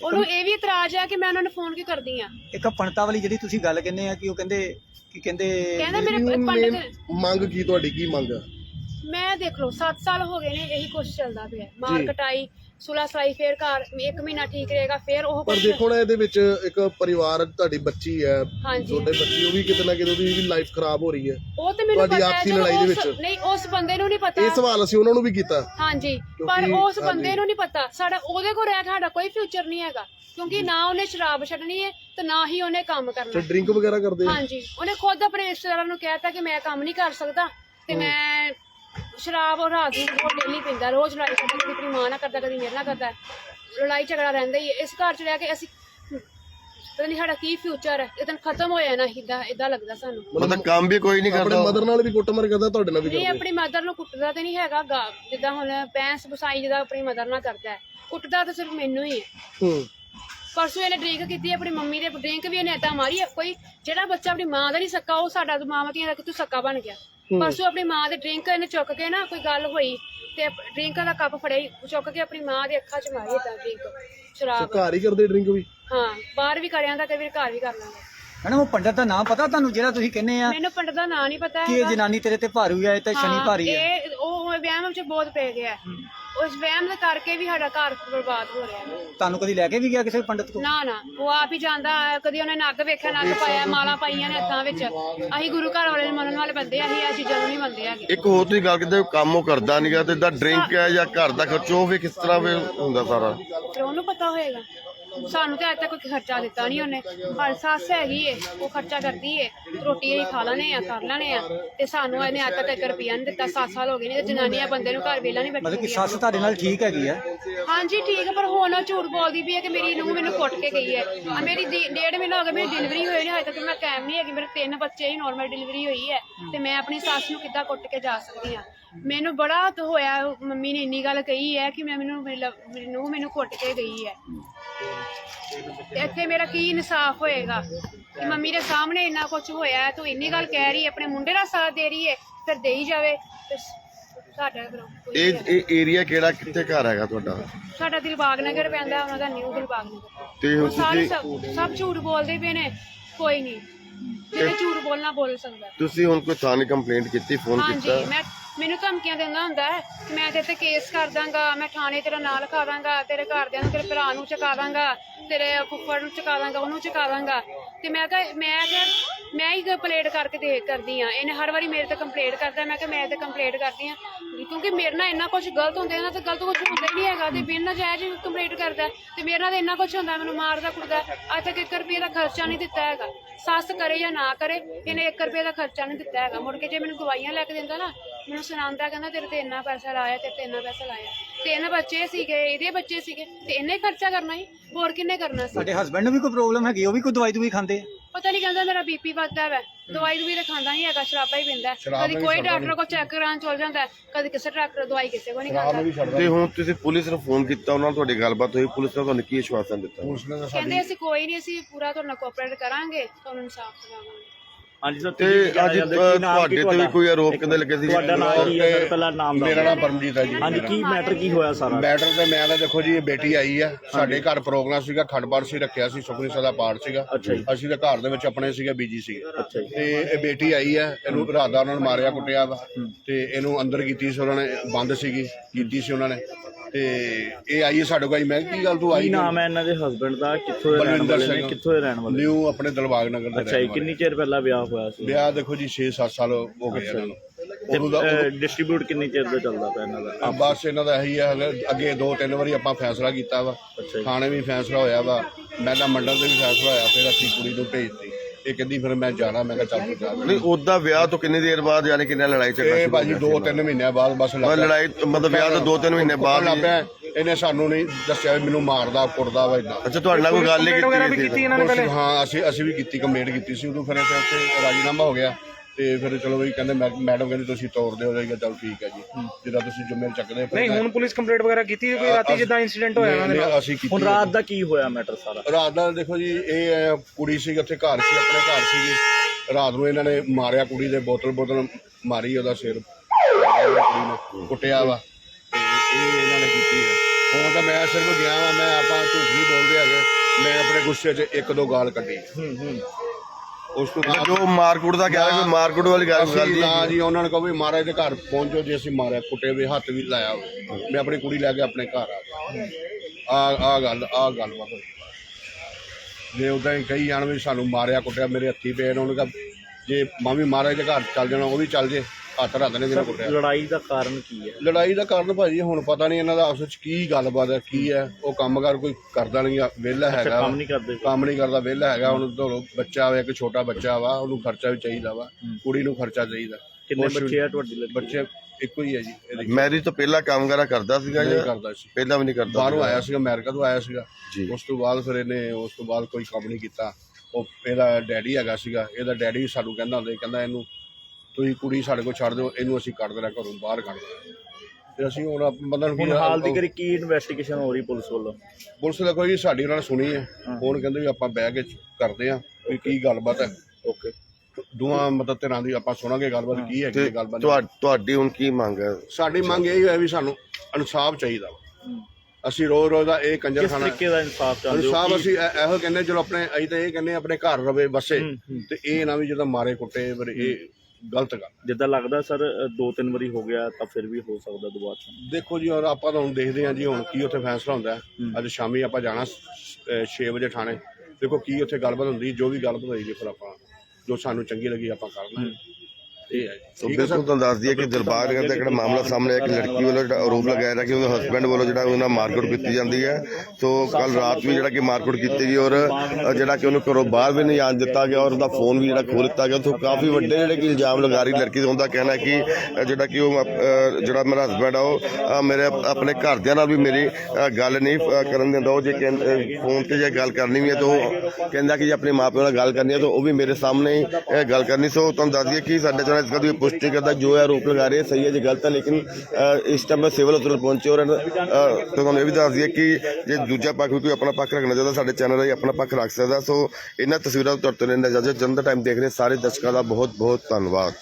D: ਉਹਨੂੰ ਇਹ ਵੀ ਇਤਰਾਜ਼ ਹੈ ਕਿ ਮੈਂ ਉਹਨਾਂ ਨੂੰ ਫੋਨ ਕਿਉਂ ਕਰਦੀ ਆ?
E: ਇੱਕ ਪੰਡਤਾਂ ਵਾਲੀ ਜਿਹੜੀ ਤੁਸੀਂ ਗੱਲ ਕਹਿੰਦੇ ਆ ਕਿ ਉਹ ਕਹਿੰਦੇ ਕੀ ਕਹਿੰਦੇ
D: ਕਹਿੰਦਾ ਮੇਰੇ ਪੰਡਤ
A: ਮੰਗ ਕੀ ਤੁਹਾਡੀ ਕੀ ਮੰਗ ਆ?
D: ਮੈਂ ਦੇਖ ਲਓ 7 ਸਾਲ ਹੋ ਗਏ ਨੇ ਇਹੀ ਕੁਛ ਚੱਲਦਾ ਪਿਆ। ਮਾਰ ਕਟਾਈ ਸੁਲਾ ਸਲਾਈ ਫੇਰ ਘਰ ਇੱਕ ਮਹੀਨਾ ਠੀਕ ਰਹੇਗਾ ਫੇਰ ਉਹ
A: ਪਰ
D: ਕੁਛ
A: ਦੇਖੋ ਨਾ ਇਹਦੇ ਵਿੱਚ ਇੱਕ ਪਰਿਵਾਰ ਤੁਹਾਡੀ ਬੱਚੀ ਹੈ
D: ਹਾਂਜੀ।
A: ਛੋਟੇ ਬੱਚੀ ਉਹ ਵੀ ਕਿਤੇ ਨਾ ਕਿਤੇ ਉਹਦੀ ਵੀ ਲਾਈਫ ਖਰਾਬ ਹੋ ਰਹੀ ਹੈ।
D: ਉਹ ਤੇ ਮੈਨੂੰ
A: ਤੁਹਾਡੀ
D: ਪਤਾ ਹੈ
A: ਆਪਸੀ ਲੜਾਈ ਦੇ
D: ਉਸ-
A: ਵਿੱਚ।
D: ਨਹੀਂ ਉਸ ਬੰਦੇ ਨੂੰ ਨਹੀਂ ਪਤਾ।
A: ਇਹ ਸਵਾਲ ਅਸੀਂ ਉਹਨਾਂ ਨੂੰ ਵੀ ਕੀਤਾ।
D: ਹਾਂਜੀ ਪਰ
A: ਕਿਉਂਕਿ-
D: ਉਸ ਬੰਦੇ ਨੂੰ ਨਹੀਂ ਪਤਾ। ਸਾਡਾ ਉਹਦੇ ਕੋਲ ਰਹਿ ਕੇ ਸਾਡਾ ਕੋਈ ਫਿਊਚਰ ਨਹੀਂ ਹੈਗਾ। ਕਿਉਂਕਿ ਨਾ ਉਹਨੇ ਸ਼ਰਾਬ ਛੱਡਣੀ ਹੈ ਤੇ ਨਾ ਹੀ ਉਹਨੇ ਕੰਮ ਕਰਨਾ।
A: ਤੇ ਡਰਿੰਕ ਵਗੈਰਾ ਕਰਦੇ ਆ।
D: ਹਾਂਜੀ। ਉਹਨੇ ਖੁਦ ਆਪਣੇ ਰਿਸ਼ਤੇਦਾਰਾਂ ਨੂੰ ਕਹਿਤਾ ਕਿ ਮੈਂ ਕੰਮ ਨਹੀਂ ਕਰ ਸਕਦਾ ਤੇ ਮੈਂ ਸ਼ਰਾਬ ਉਹ ਰਾਤ ਨੂੰ ਉਹ ਡੇਲੀ ਪੀਂਦਾ ਰੋਜ਼ ਲੜਾਈ ਕਰਦਾ ਕਦੀ ਆਪਣੀ ਮਾਂ ਨਾਲ ਕਰਦਾ ਕਦੀ ਮੇਰੇ ਨਾਲ ਕਰਦਾ। ਲੜਾਈ ਝਗੜਾ ਰਹਿੰਦਾ ਹੀ ਹੈ। ਇਸ ਘਰ ਚ ਰਹਿ ਕੇ ਅਸੀਂ ਪਤਾ ਨਹੀਂ ਸਾਡਾ ਕੀ ਫਿਊਚਰ ਹੈ। ਇਹ ਦਿਨ ਖਤਮ ਹੋ ਜਾਣਾ ਇਦਾਂ ਇਦਾਂ ਲੱਗਦਾ ਸਾਨੂੰ।
C: ਮਤਲਬ ਕੰਮ ਵੀ ਕੋਈ ਨਹੀਂ
A: ਆਪਣੇ
C: ਕਰਦਾ।
A: ਮਦਰ ਨਾਲ ਵੀ ਕੁੱਟਮਾਰ ਕਰਦਾ ਤੁਹਾਡੇ ਨਾਲ ਵੀ
D: ਨਹੀਂ
A: ਕਰਦਾ।
D: ਆਪਣੀ ਮਦਰ ਨੂੰ ਕੁੱਟਦਾ ਤੇ ਨਹੀਂ ਹੈਗਾ। ਗਾ- ਜਿੱਦਾਂ ਹੁਣ ਪੈਂਸ ਬਸਾਈ ਜਿੱਦਾਂ ਆਪਣੀ ਮਦਰ ਨਾਲ ਕਰਦਾ ਹੈ। ਕੁੱਟਦਾ ਤਾਂ ਸਿਰਫ ਮੈਨੂੰ ਹੀ ਹੈ।
A: ਹੂੰ।
D: ਪਰਸੋਂ ਇਹਨੇ ਡਰਿੰਕ ਕੀਤੀ ਆਪਣੀ ਮੰਮੀ ਦੇ ਡਰਿੰਕ ਵੀ ਇਹਨੇ ਏਦਾਂ ਮਾਰੀ ਹੈ। ਕੋਈ ਜਿਹੜਾ ਬੱਚਾ ਆਪਣੀ ਮਾਂ ਦਾ ਨਹੀਂ ਸਕਾ ਉਹ ਸਾਡਾ ਤਾਂ ਮਾਂ ਧੀਆਂ ਦਾ ਤੂੰ ਸਕਾ ਬਣ ਗਿਆ। ਪਰਸੋਂ ਆਪਣੀ ਮਾਂ ਦੇ ਡਰਿੰਕ ਇਹਨੇ ਚੁੱਕ ਕੇ ਨਾ ਕੋਈ ਗੱਲ ਹੋਈ ਤੇ ਡਰਿੰਕ ਦਾ ਕੱਪ ਫੜਿਆ ਚੁੱਕ ਕੇ ਆਪਣੀ ਮਾਂ ਦੇ ਅੱਖਾਂ 'ਚ ਮਾਰੀ ਏਦਾਂ ਡਰਿੰਕ ਸ਼ਰਾਬ।
A: ਘਰ ਹੀ ਕਰਦੇ ਡਰਿੰਕ ਵੀ?
D: ਹਾਂ ਬਾਹਰ ਵੀ ਕਰ ਆਂਦਾ ਕਈ ਵਾਰ ਘਰ ਵੀ ਕਰ ਲਾਂਗਾ
E: ਮੈਡਮ ਉਹ ਪੰਡਤ ਦਾ ਨਾਮ ਪਤਾ ਤੁਹਾਨੂੰ ਜਿਹੜਾ ਤੁਸੀਂ ਕਹਿੰਦੇ ਆ?
D: ਮੈਨੂੰ ਪੰਡਤ ਦਾ ਨਾਂ ਨਹੀਂ ਪਤਾ
E: ਕਿ ਇਹ
D: ਹੈਗਾ।
E: ਜਨਾਨੀ ਤੇਰੇ ਤੇ ਭਾਰੂ ਹੈ ਤੇ ਸ਼ਨੀ
D: ਹਾਂ,
E: ਭਾਰੀ ਹੈ
D: ਇਹ ਉਹ ਵਹਿਮ ਵਿੱਚ ਬਹੁਤ ਪੈ ਗਿਆ। ਉਸ ਵਹਿਮ ਦੇ ਕਰਕੇ ਵੀ ਸਾਡਾ ਘਰ ਬਰਬਾਦ ਹੋ ਰਿਹਾ ਹੈ।
E: ਤੁਹਾਨੂੰ ਕਦੀ ਲੈ ਕੇ ਵੀ ਗਿਆ ਕਿਸੇ ਪੰਡਤ ਕੋਲ?
D: ਨਾ ਨਾ। ਉਹ ਆਪ ਹੀ ਜਾਂਦਾ ਕਦੀ ਉਹਨੇ ਨੱਕ ਵੇਖਿਆ ਨੱਕ ਪਾਇਆ ਮਾਲਾ ਪਾਈਆਂ ਨੇ ਹੱਥਾਂ ਵਿੱਚ। ਅਸੀਂ ਗੁਰੂ ਘਰ ਵਾਲੇ ਨੂੰ ਮੰਨਣ ਵਾਲੇ ਬੰਦੇ ਆ, ਅਸੀਂ ਇਹ ਚੀਜ਼ਾਂ ਨੂੰ ਨਹੀਂ ਮੰਨਦੇ ਹੈਗੇ।
C: ਇੱਕ ਹੋਰ ਤੁਸੀਂ ਗੱਲ ਕਰਦੇ ਹੋ ਕੰਮ ਉਹ ਕਰਦਾ ਨਹੀਂਗਾ ਤੇ ਇਦਾਂ ਡਰਿੰਕ ਹੈ ਜਾਂ ਘਰ ਦਾ ਖਰਚਾ ਉਹ ਵੀ ਕਿਸ ਤਰ੍ਹਾਂ ਵੀ ਹੁੰਦਾ ਸਾਰਾ?
D: ਫਿਰ ਉਹਨੂੰ ਪਤਾ ਹੋਏਗਾ। ਸਾਨੂੰ ਤੇ ਅੱਜ ਤੱਕ ਕੋਈ ਖਰਚਾ ਦਿੱਤਾ ਨਹੀਂ ਉਹਨੇ। ਪਰ ਸੱਸ ਹੈਗੀ ਏ ਉਹ ਖਰਚਾ ਕਰਦੀ ਏ ਰੋਟੀ ਅਸੀਂ ਖਾ ਲੈਣੇ ਆ ਕਰ ਲੈਣੇ ਆ। ਤੇ ਸਾਨੂੰ ਇਹਨੇ ਅੱਜ ਤੱਕ ਰੁਪਿਆ ਨਹੀਂ ਦਿੱਤਾ 7 ਸਾਲ ਹੋ ਗਏ ਨੇ ਤੇ ਜਨਾਨੀਆਂ ਬੰਦੇ ਨੂੰ ਘਰ ਵੇਲਾ ਨਹੀਂ
E: ਮਤਲਬ ਕਿ
D: ਬੈਠੀ
E: ਸੱਸ ਤੁਹਾਡੇ ਨਾਲ ਠੀਕ ਹੈਗੀ ਆ?
D: ਹਾਂਜੀ ਠੀਕ ਪਰ ਹੁਣ ਉਹ ਝੂਠ ਬੋਲਦੀ ਵੀ ਹੈ ਕਿ ਮੇਰੀ ਨੂੰ ਮੈਨੂੰ ਕੁੱਟ ਕੇ ਗਈ ਹੈ ਆ ਮੇਰੀ ਡੇਢ ਮਹੀਨਾ ਹੋ ਗਿਆ ਮੇਰੀ ਡਿਲੀਵਰੀ ਹੋਈ ਨਹੀਂ ਹਜੇ ਤੱਕ ਮੈਂ ਕਾਇਮ ਨਹੀਂ ਹੈਗੀ। ਮੇਰੇ ਤਿੰਨ ਬੱਚੇ ਹੀ ਨਾਰਮਲ ਡਿਲੀਵਰੀ ਹੋਈ ਹੈ ਤੇ ਮੈਂ ਆਪਣੀ ਸੱਸ ਨੂੰ ਕਿੱਦਾਂ ਕੁੱਟ ਕੇ ਜਾ ਸਕਦੀ ਹਾਂ ਮੈਨੂੰ ਬੜਾ ਹੋਇਆ ਉਹ ਮੰਮੀ ਨੇ ਇੰਨੀ ਗੱਲ ਕਹੀ ਹੈ ਕਿ ਮੈਂ ਮੈਨੂੰ ਮੇਰੀ ਲ- ਮੇਰੀ ਨੂੰ ਮੈਨੂੰ ਕੁੱਟ ਕੇ ਗਈ ਹੈ ਇੱਥੇ ਮੇਰਾ ਕੀ ਇਨਸਾਫ ਹੋਏਗਾ ਕਿ ਮੰਮੀ ਦੇ ਸਾਹਮਣੇ ਇੰਨਾ ਕੁਝ ਹੋਇਆ ਹੈ, ਤੂੰ ਇੰਨੀ ਗੱਲ ਕਹਿ ਰਹੀ ਹੈ ਆਪਣੇ ਮੁੰਡੇ ਦਾ ਸਾਥ ਦੇ ਰਹੀ ਹੈ ਫਿਰ ਦੇਈ ਜਾਵੇ ਤੇ ਸਾਡਾ ਕਰੋ
C: ਇਹ ਇਹ ਏਰੀਆ ਕਿਹੜਾ ਕਿੱਥੇ ਘਰ ਹੈਗਾ ਤੁਹਾਡਾ?
D: ਸਾਡਾ ਦਿਲਬਾਗ ਨਗਰ ਪੈਂਦਾ ਉਹਨਾਂ ਦਾ ਨਿਊ ਦਿਲਬਾਗ ਨਗਰ।
C: ਤੇ ਹੁਣ
D: ਉਹ ਸਾਰੇ
C: ਤੁਸੀਂ
D: ਸਭ ਸਭ ਝੂਠ ਬੋਲਦੇ ਪਏ ਨੇ ਕੋਈ ਨਹੀਂ। ਜਿਹੜੇ ਝੂਠ ਬੋਲਣਾ ਬੋਲ ਸਕਦਾ।
C: ਤੁਸੀਂ ਹੁਣ ਕੋਈ ਥਾਣੇ ਕੰਪਲੇਂਟ ਕੀਤੀ ਫੋਨ
D: ਹਾਂਜੀ
C: ਕੀਤਾ?
D: ਮੈਂ ਮੈਨੂੰ ਧਮਕੀਆਂ ਦਿੰਦਾ ਹੁੰਦਾ ਹੈ ਕਿ ਮੈਂ ਤੇਰੇ ਤੇ ਕੇਸ ਕਰ ਦਾਂਗਾ, ਮੈਂ ਥਾਣੇ ਤੇਰਾ ਨਾਂ ਲਿਖਾ ਦਾਂਗਾ, ਤੇਰੇ ਘਰਦਿਆਂ ਨੂੰ, ਤੇਰੇ ਭਰਾ ਨੂੰ ਚੁਕਾ ਦਾਂਗਾ, ਤੇਰੇ ਫੁੱਫੜ ਨੂੰ ਚੁਕਾ ਦਾਂਗਾ, ਉਹਨੂੰ ਚੁਕਾ ਦਾਂਗਾ। ਤੇ ਮੈਂ ਕਿਹਾ ਮੈਂ ਕਿਹਾ ਮੈਂ ਹੀ ਕੰਪਲੇਂਟ ਕਰਕੇ ਦੇ ਕਰਦੀ ਆ ਇਹਨੇ ਹਰ ਵਾਰੀ ਮੇਰੇ ਤੇ ਕੰਪਲੇਂਟ ਕਰਦਾ ਮੈਂ ਕਿਹਾ, ਮੈਂ ਤੇ ਕੰਪਲੇਂਟ ਕਰਦੀ ਆ ਕਿਉਂਕਿ ਮੇਰੇ ਨਾਲ ਇੰਨਾ ਕੁਝ ਗਲਤ ਹੁੰਦਾ ਇਹਨਾਂ ਤੇ ਗਲਤ ਕੁਝ ਹੁੰਦਾ ਹੀ ਨਹੀਂ ਹੈਗਾ। ਤੇ ਬਿਨ ਨਜਾਇਜ਼ ਕੰਪਲੇਂਟ ਕਰਦਾ ਤੇ ਮੇਰੇ ਨਾਲ ਇੰਨਾ ਕੁਝ ਹੁੰਦਾ, ਮੈਨੂੰ ਮਾਰਦਾ, ਕੁੱਟਦਾ ਅੱਜ ਤੱਕ 1 ਰੁਪਏ ਦਾ ਖਰਚਾ ਨਹੀਂ ਦਿੱਤਾ ਹੈਗਾ। ਸੱਸ ਕਰੇ ਜਾਂ ਨਾ ਕਰੇ, ਇਹਨੇ 1 ਰੁਪਏ ਦਾ ਖਰਚਾ ਨਹੀਂ ਦਿੱਤਾ ਹੈਗਾ। ਮੁੜ ਕੇ ਜੇ ਮੈਨੂੰ ਦਵਾਈਆਂ ਲੈ ਕੇ ਦਿੰਦਾ ਨਾ ਮੈਨੂੰ ਸੁਣਾਉਂਦਾ ਕਹਿੰਦਾ ਤੇਰੇ ਤੇ ਇੰਨਾ ਪੈਸਾ ਲਾਇਆ ਤੇਰੇ ਤੇ ਇੰਨਾ ਪੈਸਾ ਲਾਇਆ। ਤਿੰਨ ਬੱਚੇ ਸੀਗੇ ਇਹਦੇ ਬੱਚੇ ਸੀਗੇ ਤੇ ਇਹਨੇ ਖਰਚਾ ਕਰਨਾ ਹੀ ਹੋਰ ਕਿੰਨੇ ਕਰਨਾ ਸੀ?
E: ਸਾਡੇ ਹਸਬੰਡ ਨੂੰ ਵੀ ਕੋਈ ਪ੍ਰੋਬਲਮ ਹੈਗੀ ਉਹ ਵੀ ਕੋਈ ਦਵਾਈ ਦਵਾਈ ਖਾਂਦੇ ਆ?
D: ਪਤਾ ਨਹੀਂ ਕਹਿੰਦਾ ਮੇਰਾ ਬੀਪੀ ਵੱਧਦਾ ਵੈ ਦਵਾਈ ਵੀ ਤੇ ਖਾਂਦਾ ਨਹੀਂ ਹੈਗਾ ਸ਼ਰਾਬਾਂ ਹੀ ਪੀਂਦਾ। ਹੈ। ਕਦੀ ਕੋਈ ਡਾਕਟਰ ਕੋਲ ਚੈੱਕ ਕਰਾਉਣ ਚਲ ਜਾਂਦਾ ਹੈ, ਕਦੀ ਕਿਸੇ ਡਾਕਟਰ ਦਵਾਈ ਕਿਸੇ ਕੋਲ ਨਹੀਂ ਖਾਂਦਾ।
C: ਤੇ ਹੁਣ ਤੁਸੀਂ ਪੁਲਿਸ ਨੂੰ ਫੋਨ ਕੀਤਾ ਉਹਨਾਂ ਨਾਲ ਤੁਹਾਡੀ ਗੱਲਬਾਤ ਹੋਈ ਪੁਲਿਸ ਨੇ ਤੁਹਾਨੂੰ ਕੀ ਆਸ਼ਵਾਸਨ ਦਿੱਤਾ?
D: ਕਹਿੰਦੇ ਅਸੀਂ ਕੋਈ ਨਹੀਂ ਅਸੀਂ ਪੂਰਾ ਤੁਹਾਡੇ ਨਾਲ ਕੋਆਪਰੇਟ ਕਰਾਂਗੇ ਤੁਹਾਨੂੰ ਇਨਸਾਫ ਦਿਵਾਵਾਂਗੇ।
F: ਹਾਂਜੀ ਸਰ
C: ਤੇ ਅੱਜ ਤੁਹਾਡੇ ਤੇ ਵੀ ਕੋਈ ਆਰੋਪ ਕਹਿੰਦੇ ਲੱਗੇ ਸੀ?
F: ਤੁਹਾਡਾ ਨਾਮ ਕੀ ਹੈ ਸਰ ਪਹਿਲਾਂ ਨਾਮ ਦਾ
G: ਮੇਰਾ ਨਾਮ ਪਰਮਜੀਤ ਹੈ ਜੀ।
F: ਹਾਂਜੀ ਕੀ ਮੈਟਰ ਕੀ ਹੋਇਆ ਸਾਰਾ?
G: ਮੈਟਰ ਤੇ ਮੈਂ ਤਾਂ ਦੇਖੋ ਜੀ ਇਹ ਬੇਟੀ ਆਈ ਆ। ਸਾਡੇ ਘਰ ਪ੍ਰੋਗਰਾਮ ਸੀਗਾ ਪਾਠ ਸੀ ਰੱਖਿਆ ਸੀ ਸੁਖਨੀ ਸਦਾ ਪਾਠ ਸੀਗਾ। ਅਸੀਂ ਤਾਂ ਘਰ ਦੇ ਵਿੱਚ ਆਪਣੇ ਸੀਗੇ ਬੀਜੀ
F: ਜੀ।
G: ਤੇ ਇਹ ਬੇਟੀ ਆਈ ਆ ਇਹਨੂੰ ਰਾਤ ਦਾ ਉਹਨਾਂ ਨੇ ਮਾਰਿਆ ਕੁੱਟਿਆ ਵਾ। ਤੇ ਇਹਨੂੰ ਅੰਦਰ ਕੀਤੀ ਸੀ ਉਹਨਾਂ ਨੇ ਬੰਦ ਸੀਗੀ ਕੀਤੀ ਸੀ ਉਹਨਾਂ ਨੇ। ਤੇ ਇਹ ਆਈ ਹੈ ਸਾਡੇ ਕੋਲ ਆਈ। ਮੈਂ ਕੀ ਗੱਲ ਤੂੰ
F: ਕੀ
G: ਆਈ
F: ਨਾਮ ਹੈ ਇਹਨਾਂ ਦੇ ਹਸਬੰਡ ਦਾ? ਕਿੱਥੋਂ ਦੇ ਰਹਿਣ
G: ਬਲਵਿੰਦਰ
F: ਵਾਲੇ ਨੇ?
G: ਸਿੰਘ।
F: ਕਿੱਥੋਂ ਦੇ ਰਹਿਣ ਵਾਲੇ?
G: ਨਿਊ ਆਪਣੇ ਦਿਲਬਾਗ ਨਗਰ ਦੇ
F: ਅੱਛਾ ਜੀ
G: ਰਹਿਣ ਵਾਲੇ।
F: ਕਿੰਨੀ ਚਿਰ ਪਹਿਲਾਂ ਵਿਆਹ ਹੋਇਆ ਸੀ?
G: ਵਿਆਹ ਦੇਖੋ ਜੀ 6-7 ਸਾਲ ਹੋ ਗਏ ਇਹਨਾਂ ਨੂੰ। ਉਦੋਂ ਦਾ
F: ਤੇ ਡਿਸਟ੍ਰੀਬਿਊਟ ਕਿੰਨੀ ਚਿਰ ਦਾ ਚੱਲਦਾ ਪਿਆ ਇਹਨਾਂ ਦਾ?
G: ਬਸ ਇਹਨਾਂ ਦਾ ਇਹੀ ਹੈ ਹਲੇ ਅੱਗੇ ਦੋ ਤਿੰਨ ਵਾਰੀ ਆਪਾਂ ਫੈਸਲਾ ਕੀਤਾ ਵਾ।
F: ਅੱਛਾ ਜੀ।
G: ਥਾਣੇ ਵੀ ਫੈਸਲਾ ਹੋਇਆ ਵਾ। ਮਹਿਲਾ ਮੰਡਲ ਦੇ ਵੀ ਫੈਸਲਾ ਹੋਇਆ ਫਿਰ ਅਸੀਂ ਕੁੜੀ ਨੂੰ ਭੇਜਤੀ। ਇਹ ਕਹਿੰਦੀ ਫਿਰ ਮੈਂ ਜਾਣਾ ਮੈਂ ਕਿਹਾ ਚੱਲ ਤੂੰ ਜਾ
C: ਨਹੀਂ ਉਹਦਾ ਵਿਆਹ ਤੋਂ ਕਿੰਨੀ ਦੇਰ ਬਾਅਦ ਯਾਨੀ ਕਿੰਨਾ ਲੜਾਈ ਝਗੜਾ
G: ਇਹ ਭਾਜੀ
C: ਹੋਇਆ
G: ਦੋ
C: ਸੀ?
G: ਤਿੰਨ ਮਹੀਨਿਆਂ ਬਾਅਦ ਬਸ ਲੱਗ
C: ਲੜਾਈ ਮਤਲਬ ਵਿਆਹ ਤੋਂ ਦੋ ਤਿੰਨ ਮਹੀਨੇ ਬਾਅਦ ਹੀ-
G: ਇਹਨੇ ਸਾਨੂੰ ਨਹੀਂ ਦੱਸਿਆ ਵੀ ਮੈਨੂੰ ਮਾਰਦਾ ਕੁੱਟਦਾ ਵਾ ਇਦਾਂ
C: ਅੱਛਾ ਤੁਹਾਡੇ ਨਾਲ ਕੋਈ ਗੱਲ ਨਹੀਂ ਕੀਤੀ
G: ਹਾਂ ਅਸੀਂ ਅਸੀਂ ਵੀ ਕੀਤੀ ਕੰਪਲੇਂਟ ਕੀਤੀ ਸੀ ਉਦੋਂ ਫਿਰ ਇੱਥੇ ਉੱਥੇ ਰਾਜੀਨਾਮਾ ਹੋ ਗਿਆ। ਤੇ ਫਿਰ ਚਲੋ ਵੀ ਕਹਿੰਦੇ ਮੈਂ- ਮੈਡਮ ਕਹਿੰਦੀ ਤੁਸੀਂ ਤੋੜ ਦਿਓ ਜਾਈਗਾ ਚਲ ਠੀਕ ਹੈ ਜੀ। ਜਿੱਦਾਂ ਤੁਸੀਂ ਜ਼ਿੰਮੇਵਾਰੀ ਚੱਕਦੇ
H: ਨਹੀਂ ਹੁਣ ਪੁਲਿਸ ਕੰਪਲੀਟ ਵਗੈਰਾ ਕੀਤੀ ਹੈ ਕੋਈ ਰਾਤੀ ਜਿੱਦਾਂ ਇਨਸੀਡੈਂਟ ਹੋਇਆ ਇਹਨਾਂ ਦੇ ਨਾਲ?
G: ਅਸੀਂ ਕੀਤੀ
F: ਹੁਣ ਰਾਤ ਦਾ ਕੀ ਹੋਇਆ ਮੈਟਰ ਸਾਰਾ?
G: ਰਾਤ ਦਾ ਦੇਖੋ ਜੀ ਇਹ ਕੁੜੀ ਸੀ ਉੱਥੇ ਘਰ ਸੀ ਆਪਣੇ ਘਰ ਸੀਗੀ। ਰਾਤ ਨੂੰ ਇਹਨਾਂ ਨੇ ਮਾਰਿਆ ਕੁੜੀ ਦੇ ਬੋਤਲ ਬੋਤਲ ਮਾਰੀ ਉਹਦਾ ਸਿਰ। ਕੁੜੀ ਨੂੰ ਕੁੱਟਿਆ ਵਾ। ਤੇ ਇਹ ਇਹਨਾਂ ਨੇ ਕੀਤੀ ਹੈ। ਹੁਣ ਤਾਂ ਮੈਂ ਸਿਰਫ ਗਿਆ ਵਾ ਮੈਂ ਆਪਾਂ ਝੂਠ ਨਹੀਂ ਬੋਲਦੇ ਹੈਗੇ। ਮੈਂ ਆਪਣੇ ਗੁੱਸੇ 'ਚ ਇੱਕ ਦੋ ਗਾਲ ਕੱਢੀ। ਉਸ ਤੋਂ ਬਾਅਦ
C: ਜੋ ਮਾਰਕੁੱਟ ਦਾ ਕਹਿ ਰਿਹਾ ਕੋਈ ਮਾਰਕੁੱਟ ਵਾਲੀ ਗੱਲ
G: ਅਸੀਂ
C: ਨਹੀਂ
G: ਨਾ ਜੀ ਉਹਨਾਂ ਨੇ ਕਹੋ ਵੀ ਮਹਾਰਾਜ ਦੇ ਘਰ ਪਹੁੰਚੋ ਜੇ ਅਸੀਂ ਮਾਰਿਆ ਕੁੱਟੇ ਵੀ ਹੱਥ ਵੀ ਲਾਇਆ। ਹੋਵੇ। ਮੈਂ ਆਪਣੀ ਕੁੜੀ ਲੈ ਕੇ ਆਪਣੇ ਘਰ ਆ ਗਿਆ। ਆ ਆ ਗੱਲ ਆ ਗੱਲ ਵਾ। ਹੋਈ ਜੇ ਉਦਾਂ ਹੀ ਕਹੀ ਜਾਣ ਵੀ ਸਾਨੂੰ ਮਾਰਿਆ ਕੁੱਟਿਆ ਮੇਰੇ ਹੱਥੀ ਪਏ ਨੇ ਉਹਨੇ ਕਹਾ ਜੇ ਮੈਂ ਵੀ ਮਹਾਰਾਜ ਦੇ ਘਰ ਚੱਲ ਜਾਣਾ ਉਹ ਵੀ ਚੱਲ ਜੇ। ਹੱਥ ਰੱਖ ਨੇ ਜਿਹਨੇ ਕੁੱਟਿਆ
F: ਲੜਾਈ ਦਾ ਕਾਰਨ ਕੀ ਹੈ?
G: ਲੜਾਈ ਦਾ ਕਾਰਨ ਭਾਜੀ ਹੁਣ ਪਤਾ ਨਹੀਂ ਇਹਨਾਂ ਦਾ ਆਪਸ ਵਿੱਚ ਕੀ ਗੱਲਬਾਤ ਹੈ ਕੀ ਹੈ। ਉਹ ਕੰਮਕਾਰ ਕੋਈ ਕਰਦਾ ਨਹੀਂ ਵਿਹਲਾ ਹੈਗਾ
F: ਕੰਮ ਨਹੀਂ ਕਰਦੇ
G: ਕੰਮ ਨਹੀਂ ਕਰਦਾ ਵਿਹਲਾ ਹੈਗਾ। ਹੁਣ ਧੋਲੋ ਬੱਚਾ ਵਾ ਇੱਕ ਛੋਟਾ ਬੱਚਾ ਵਾ ਉਹਨੂੰ ਖਰਚਾ ਵੀ ਚਾਹੀਦਾ ਵਾ। ਕੁੜੀ ਨੂੰ ਖਰਚਾ ਚਾਹੀਦਾ।
F: ਕਿੰਨੇ ਬੱਚੇ ਆ ਤੁਹਾਡੀ ਲੜਕੀ?
G: ਬੱਚੇ ਇੱਕੋ ਹੀ ਹੈ ਜੀ
C: ਮੈਰਿਜ ਤੋਂ ਪਹਿਲਾਂ ਕੰਮ ਕਰਾ ਕਰਦਾ ਸੀਗਾ ਜਾਂ
G: ਕਰਦਾ ਸੀ।
C: ਪਹਿਲਾਂ ਵੀ ਨਹੀਂ ਕਰਦਾ
G: ਬਾਹਰੋਂ? ਆਇਆ ਸੀਗਾ ਅਮਰੀਕਾ ਤੋਂ ਆਇਆ ਸੀਗਾ। ਉਸ ਤੋਂ ਬਾਅਦ ਫਿਰ ਇਹਨੇ ਉਸ ਤੋਂ ਬਾਅਦ ਕੋਈ ਕੰਮ ਨਹੀਂ ਕੀਤਾ। ਉਹ ਇਹਦਾ ਡੈਡੀ ਹੈਗਾ ਸੀਗਾ। ਇਹਦਾ ਡੈਡੀ ਸਾਨੂੰ ਕਹਿੰਦਾ ਹੁੰਦਾ ਕਹਿੰਦਾ ਇਹਨੂੰ ਤੁਸੀਂ ਕੁੜੀ ਸਾਡੇ ਕੋਲ ਛੱਡ ਦਿਓ ਇਹਨੂੰ ਅਸੀਂ ਕੱਢ ਦੇਣਾ ਘਰੋਂ ਬਾਹਰ ਕੱਢ ਦੇਣਾ। ਤੇ ਅਸੀਂ ਹੁਣ ਆਪ- ਮਤਲਬ
F: ਹੁਣ
G: ਕਿ
F: ਹਾਲ ਦੀ ਕਰੀ ਕੀ ਇਨਵੈਸਟੀਗੇਸ਼ਨ ਹੋ ਰਹੀ ਪੁਲਿਸ ਵੱਲੋਂ?
G: ਪੁਲਿਸ ਦਾ ਕੋਈ ਸਾਡੀ ਉਹਨਾਂ ਨੇ ਸੁਣੀ ਹੈ। ਹੁਣ ਕਹਿੰਦੇ ਵੀ ਆਪਾਂ ਬਹਿ ਕੇ ਕਰਦੇ ਆ ਵੀ ਕੀ ਗੱਲਬਾਤ ਹੈ।
F: ਓਕੇ
G: ਦੋਵਾਂ ਮਤਲਬ ਧਿਰਾਂ ਦੀ ਆਪਾਂ ਸੁਣਾਂਗੇ ਗੱਲਬਾਤ ਕੀ ਹੈਗੀ ਹੈ ਗੱਲਬਾਤ।
C: ਤੁਹਾ- ਤੁਹਾਡੀ ਹੁਣ ਕੀ ਮੰਗ ਹੈ?
G: ਸਾਡੀ ਮੰਗ ਇਹ ਹੈ ਵੀ ਸਾਨੂੰ ਇਨਸਾਫ ਚਾਹੀਦਾ ਵਾ। ਅਸੀਂ ਰੋਜ਼ ਰੋਜ਼ ਦਾ ਇਹ ਕੰਜਰ
F: ਕਿਸ
G: ਖਾਣਾ
F: ਤਰੀਕੇ ਦਾ ਇਨਸਾਫ ਚਾਹੁੰਦੇ ਹੋ?
G: ਇਨਸਾਫ
F: ਕੀ-
G: ਅਸੀਂ ਇਹ- ਇਹੋ ਕਹਿੰਦੇ ਚਲੋ ਆਪਣੇ ਅਸੀਂ ਤਾਂ ਇਹ ਕਹਿੰਦੇ ਆਪਣੇ ਘਰ ਰਵੇ
F: ਹੂੰ।
G: ਤੇ ਇਹ ਨਾ ਵੀ ਜਦੋਂ ਮਾਰੇ ਕੁੱਟੇ ਫਿਰ ਇਹ ਗਲਤ ਗੱਲ
F: ਜਿੱਦਾਂ ਲੱਗਦਾ ਸਰ ਦੋ ਤਿੰਨ ਵਾਰੀ ਹੋ ਗਿਆ ਤਾਂ ਫਿਰ ਵੀ ਹੋ ਸਕਦਾ ਦੁਬਾਰਾ
G: ਦੇਖੋ ਜੀ ਹੁਣ ਆਪਾਂ ਤਾਂ ਹੁਣ ਦੇਖਦੇ ਹਾਂ ਜੀ ਹੁਣ ਕੀ ਉੱਥੇ ਫੈਸਲਾ ਹੁੰਦਾ ਹੈ। ਅੱਜ ਸ਼ਾਮੀ ਆਪਾਂ ਜਾਣਾ 6 ਵਜੇ ਥਾਣੇ। ਦੇਖੋ ਕੀ ਉੱਥੇ ਗੱਲਬਾਤ ਹੁੰਦੀ ਜੋ ਵੀ ਗੱਲਬਾਤ ਹੋਈ ਜੀ ਫਿਰ ਆਪਾਂ ਜੋ ਸਾਨੂੰ ਚੰਗੀ ਲੱਗੀ ਆਪਾਂ ਕਰ ਲਾਂਗੇ। ਇਹ ਹੈ।
C: ਸੋ ਬਿਲਕੁਲ ਤੁਹਾਨੂੰ ਦੱਸ ਦਈਏ ਕਿ ਦਰਬਾਰ ਨਗਰ ਦਾ ਜਿਹੜਾ ਮਾਮਲਾ ਸਾਹਮਣੇ ਆਇਆ ਕਿ ਲੜਕੀ ਵੱਲੋਂ ਜਿਹੜਾ ਆਰੋਪ ਲਗਾਇਆ ਰਿਹਾ ਕਿ ਉਹਦੇ ਹਸਬੰਡ ਵੱਲੋਂ ਜਿਹੜਾ ਉਹਨਾਂ ਮਾਰਕੁੱਟ ਕੀਤੀ ਜਾਂਦੀ ਹੈ। ਸੋ ਕੱਲ ਰਾਤ ਵੀ ਜਿਹੜਾ ਕਿ ਮਾਰਕੁੱਟ ਕੀਤੀ ਗਈ ਔਰ ਜਿਹੜਾ ਕਿ ਉਹਨੂੰ ਘਰੋਂ ਬਾਹਰ ਵੀ ਨਹੀਂ ਆਣ ਦਿੱਤਾ ਗਿਆ ਔਰ ਉਹਦਾ ਫੋਨ ਵੀ ਜਿਹੜਾ ਖੋਲ ਦਿੱਤਾ ਗਿਆ। ਤੋਂ ਕਾਫੀ ਵੱਡੇ ਜਿਹੜੇ ਕਿ ਇਲਜ਼ਾਮ ਲਗਾ ਰਹੀ ਲੜਕੀ ਦਾ ਉਹਦਾ ਕਹਿਣਾ ਹੈ ਕਿ ਜਿਹੜਾ ਕਿ ਉਹ ਜਿਹੜਾ ਮੇਰਾ ਹਸਬੰਡ ਆ ਉਹ ਮੇਰੇ ਆਪਣੇ ਘਰਦਿਆਂ ਨਾਲ ਵੀ ਮੇਰੀ ਗੱਲ ਨਹੀਂ ਕਰਨ ਦਿੰਦਾ। ਉਹ ਜੇ ਫੋਨ ਤੇ ਜੇ ਗੱਲ ਕਰਨੀ ਵੀ ਹੈ ਤਾਂ ਉਹ ਕਹਿੰਦਾ ਕਿ ਜੇ ਆਪਣੇ ਮਾਪਿਆਂ ਨਾਲ ਗੱਲ ਕਰਨੀ ਹੈ ਤਾਂ ਉਹ ਵੀ ਮੇਰੇ ਸਾਹਮਣੇ ਗੱਲ ਕਰਨੀ। ਸੋ ਤੁਹਾਨੂੰ ਦੱਸ ਦਈਏ ਕਿ ਸਾਡੇ ਚੈਨਲ ਇਸ ਗੱਲ ਦੀ ਪੁਸ਼ਟੀ ਕਰਦਾ ਜੋ ਇਹ ਆਰੋਪ ਲਗਾ ਰਹੇ ਸਹੀ ਹੈ ਜੇ ਗਲਤ ਹੈ ਲੇਕਿਨ ਇਸ ਟਾਈਮ ਮੈਂ ਸਿਵਲ ਹਸਪਤਾਲ ਪਹੁੰਚੇ ਔਰ ਅ, ਤੁਹਾਨੂੰ ਇਹ ਵੀ ਦੱਸ ਦਈਏ ਕਿ ਜੇ ਦੂਜਾ ਪੱਖ ਵੀ ਕੋਈ ਆਪਣਾ ਪੱਖ ਰੱਖਣਾ ਚਾਹੁੰਦਾ ਸਾਡੇ ਚੈਨਲ ਰਾਹੀਂ ਆਪਣਾ ਪੱਖ ਰੱਖ ਸਕਦਾ ਸੋ ਇਹਨਾਂ ਤਸਵੀਰਾਂ ਤੋਂ ਤੁਹਾਡੇ ਤੋਂ ਲੈਣ ਦਾ ਇਜਾਜ਼ਤ ਜਨਤਾ ਟਾਈਮ ਦੇਖ ਰਹੇ ਸਾਰੇ ਦਰਸ਼ਕਾਂ ਦਾ ਬਹੁਤ ਬਹੁਤ ਧੰਨਵਾਦ।